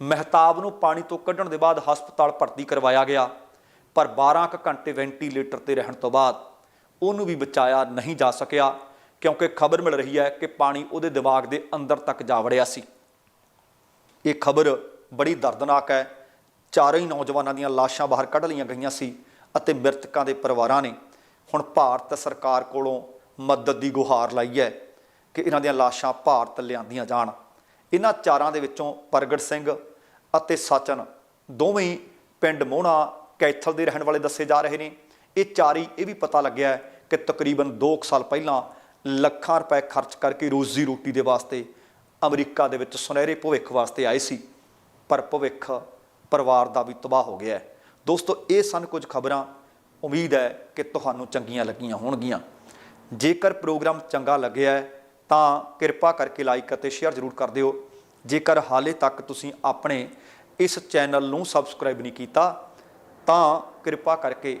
ਮਹਿਤਾਬ ਨੂੰ ਪਾਣੀ ਤੋਂ ਕੱਢਣ ਦੇ ਬਾਅਦ ਹਸਪਤਾਲ ਭਰਤੀ ਕਰਵਾਇਆ ਗਿਆ, ਪਰ 12 ਕੁ ਘੰਟੇ ਵੈਂਟੀਲੇਟਰ ਤੇ ਰਹਿਣ ਤੋਂ ਬਾਅਦ ਉਹਨੂੰ ਵੀ ਬਚਾਇਆ ਨਹੀਂ ਜਾ ਸਕਿਆ, ਕਿਉਂਕਿ ਖਬਰ ਮਿਲ ਰਹੀ ਹੈ ਕਿ ਪਾਣੀ ਉਹਦੇ ਦਿਮਾਗ ਦੇ ਅੰਦਰ ਤੱਕ ਜਾ ਵੜਿਆ ਸੀ। ਇਹ ਖਬਰ ਬੜੀ ਦਰਦਨਾਕ ਹੈ। ਚਾਰੇ ਹੀ ਨੌਜਵਾਨਾਂ ਦੀਆਂ ਲਾਸ਼ਾਂ ਬਾਹਰ ਕੱਢ ਲਈਆਂ ਗਈਆਂ ਸੀ ਅਤੇ ਮ੍ਰਿਤਕਾਂ ਦੇ ਪਰਿਵਾਰਾਂ ਨੇ ਹੁਣ ਭਾਰਤ ਸਰਕਾਰ ਕੋਲੋਂ ਮਦਦ ਦੀ ਗੁਹਾਰ ਲਾਈ ਹੈ ਕਿ ਇਹਨਾਂ ਦੀਆਂ ਲਾਸ਼ਾਂ ਭਾਰਤ ਲਿਆਂਦੀਆਂ ਜਾਣ। ਇਹਨਾਂ ਚਾਰਾਂ ਦੇ ਵਿੱਚੋਂ ਪ੍ਰਗਟ ਸਿੰਘ ਅਤੇ ਸਚਨ ਦੋਵੇਂ ਪਿੰਡ ਮੋਹਣਾ ਕੈਥਲ ਦੇ ਰਹਿਣ ਵਾਲੇ ਦੱਸੇ ਜਾ ਰਹੇ ਨੇ। ਇਹ ਚਾਰੀ, ਇਹ ਵੀ ਪਤਾ ਲੱਗਿਆ ਕਿ ਤਕਰੀਬਨ 2 ਸਾਲ ਪਹਿਲਾਂ ਲੱਖਾਂ ਰੁਪਏ ਖਰਚ ਕਰਕੇ ਰੋਜ਼ੀ ਰੋਟੀ ਦੇ ਵਾਸਤੇ ਅਮਰੀਕਾ ਦੇ ਵਿੱਚ ਸੁਨਹਿਰੇ ਭਵਿੱਖ ਵਾਸਤੇ ਆਏ ਸੀ। ਪਰ ਭਵਿੱਖ ਪਰਿਵਾਰ ਦਾ ਵੀ ਤਬਾਹ ਹੋ ਗਿਆ ਹੈ। ਦੋਸਤੋ, ਇਹ ਸਨ ਕੁਝ ਖਬਰਾਂ। ਉਮੀਦ ਹੈ ਕਿ ਤੁਹਾਨੂੰ ਚੰਗੀਆਂ ਲੱਗੀਆਂ ਹੋਣਗੀਆਂ। ਜੇਕਰ ਪ੍ਰੋਗਰਾਮ ਚੰਗਾ ਲੱਗਿਆ ਹੈ, ਤਾਂ ਕਿਰਪਾ ਕਰਕੇ ਲਾਈਕ ਅਤੇ ਸ਼ੇਅਰ ਜ਼ਰੂਰ ਕਰ ਦਿਓ। ਜੇਕਰ ਹਾਲੇ ਤੱਕ ਤੁਸੀਂ ਆਪਣੇ ਇਸ ਚੈਨਲ ਨੂੰ ਸਬਸਕ੍ਰਾਈਬ ਨਹੀਂ ਕੀਤਾ, ਤਾਂ ਕਿਰਪਾ ਕਰਕੇ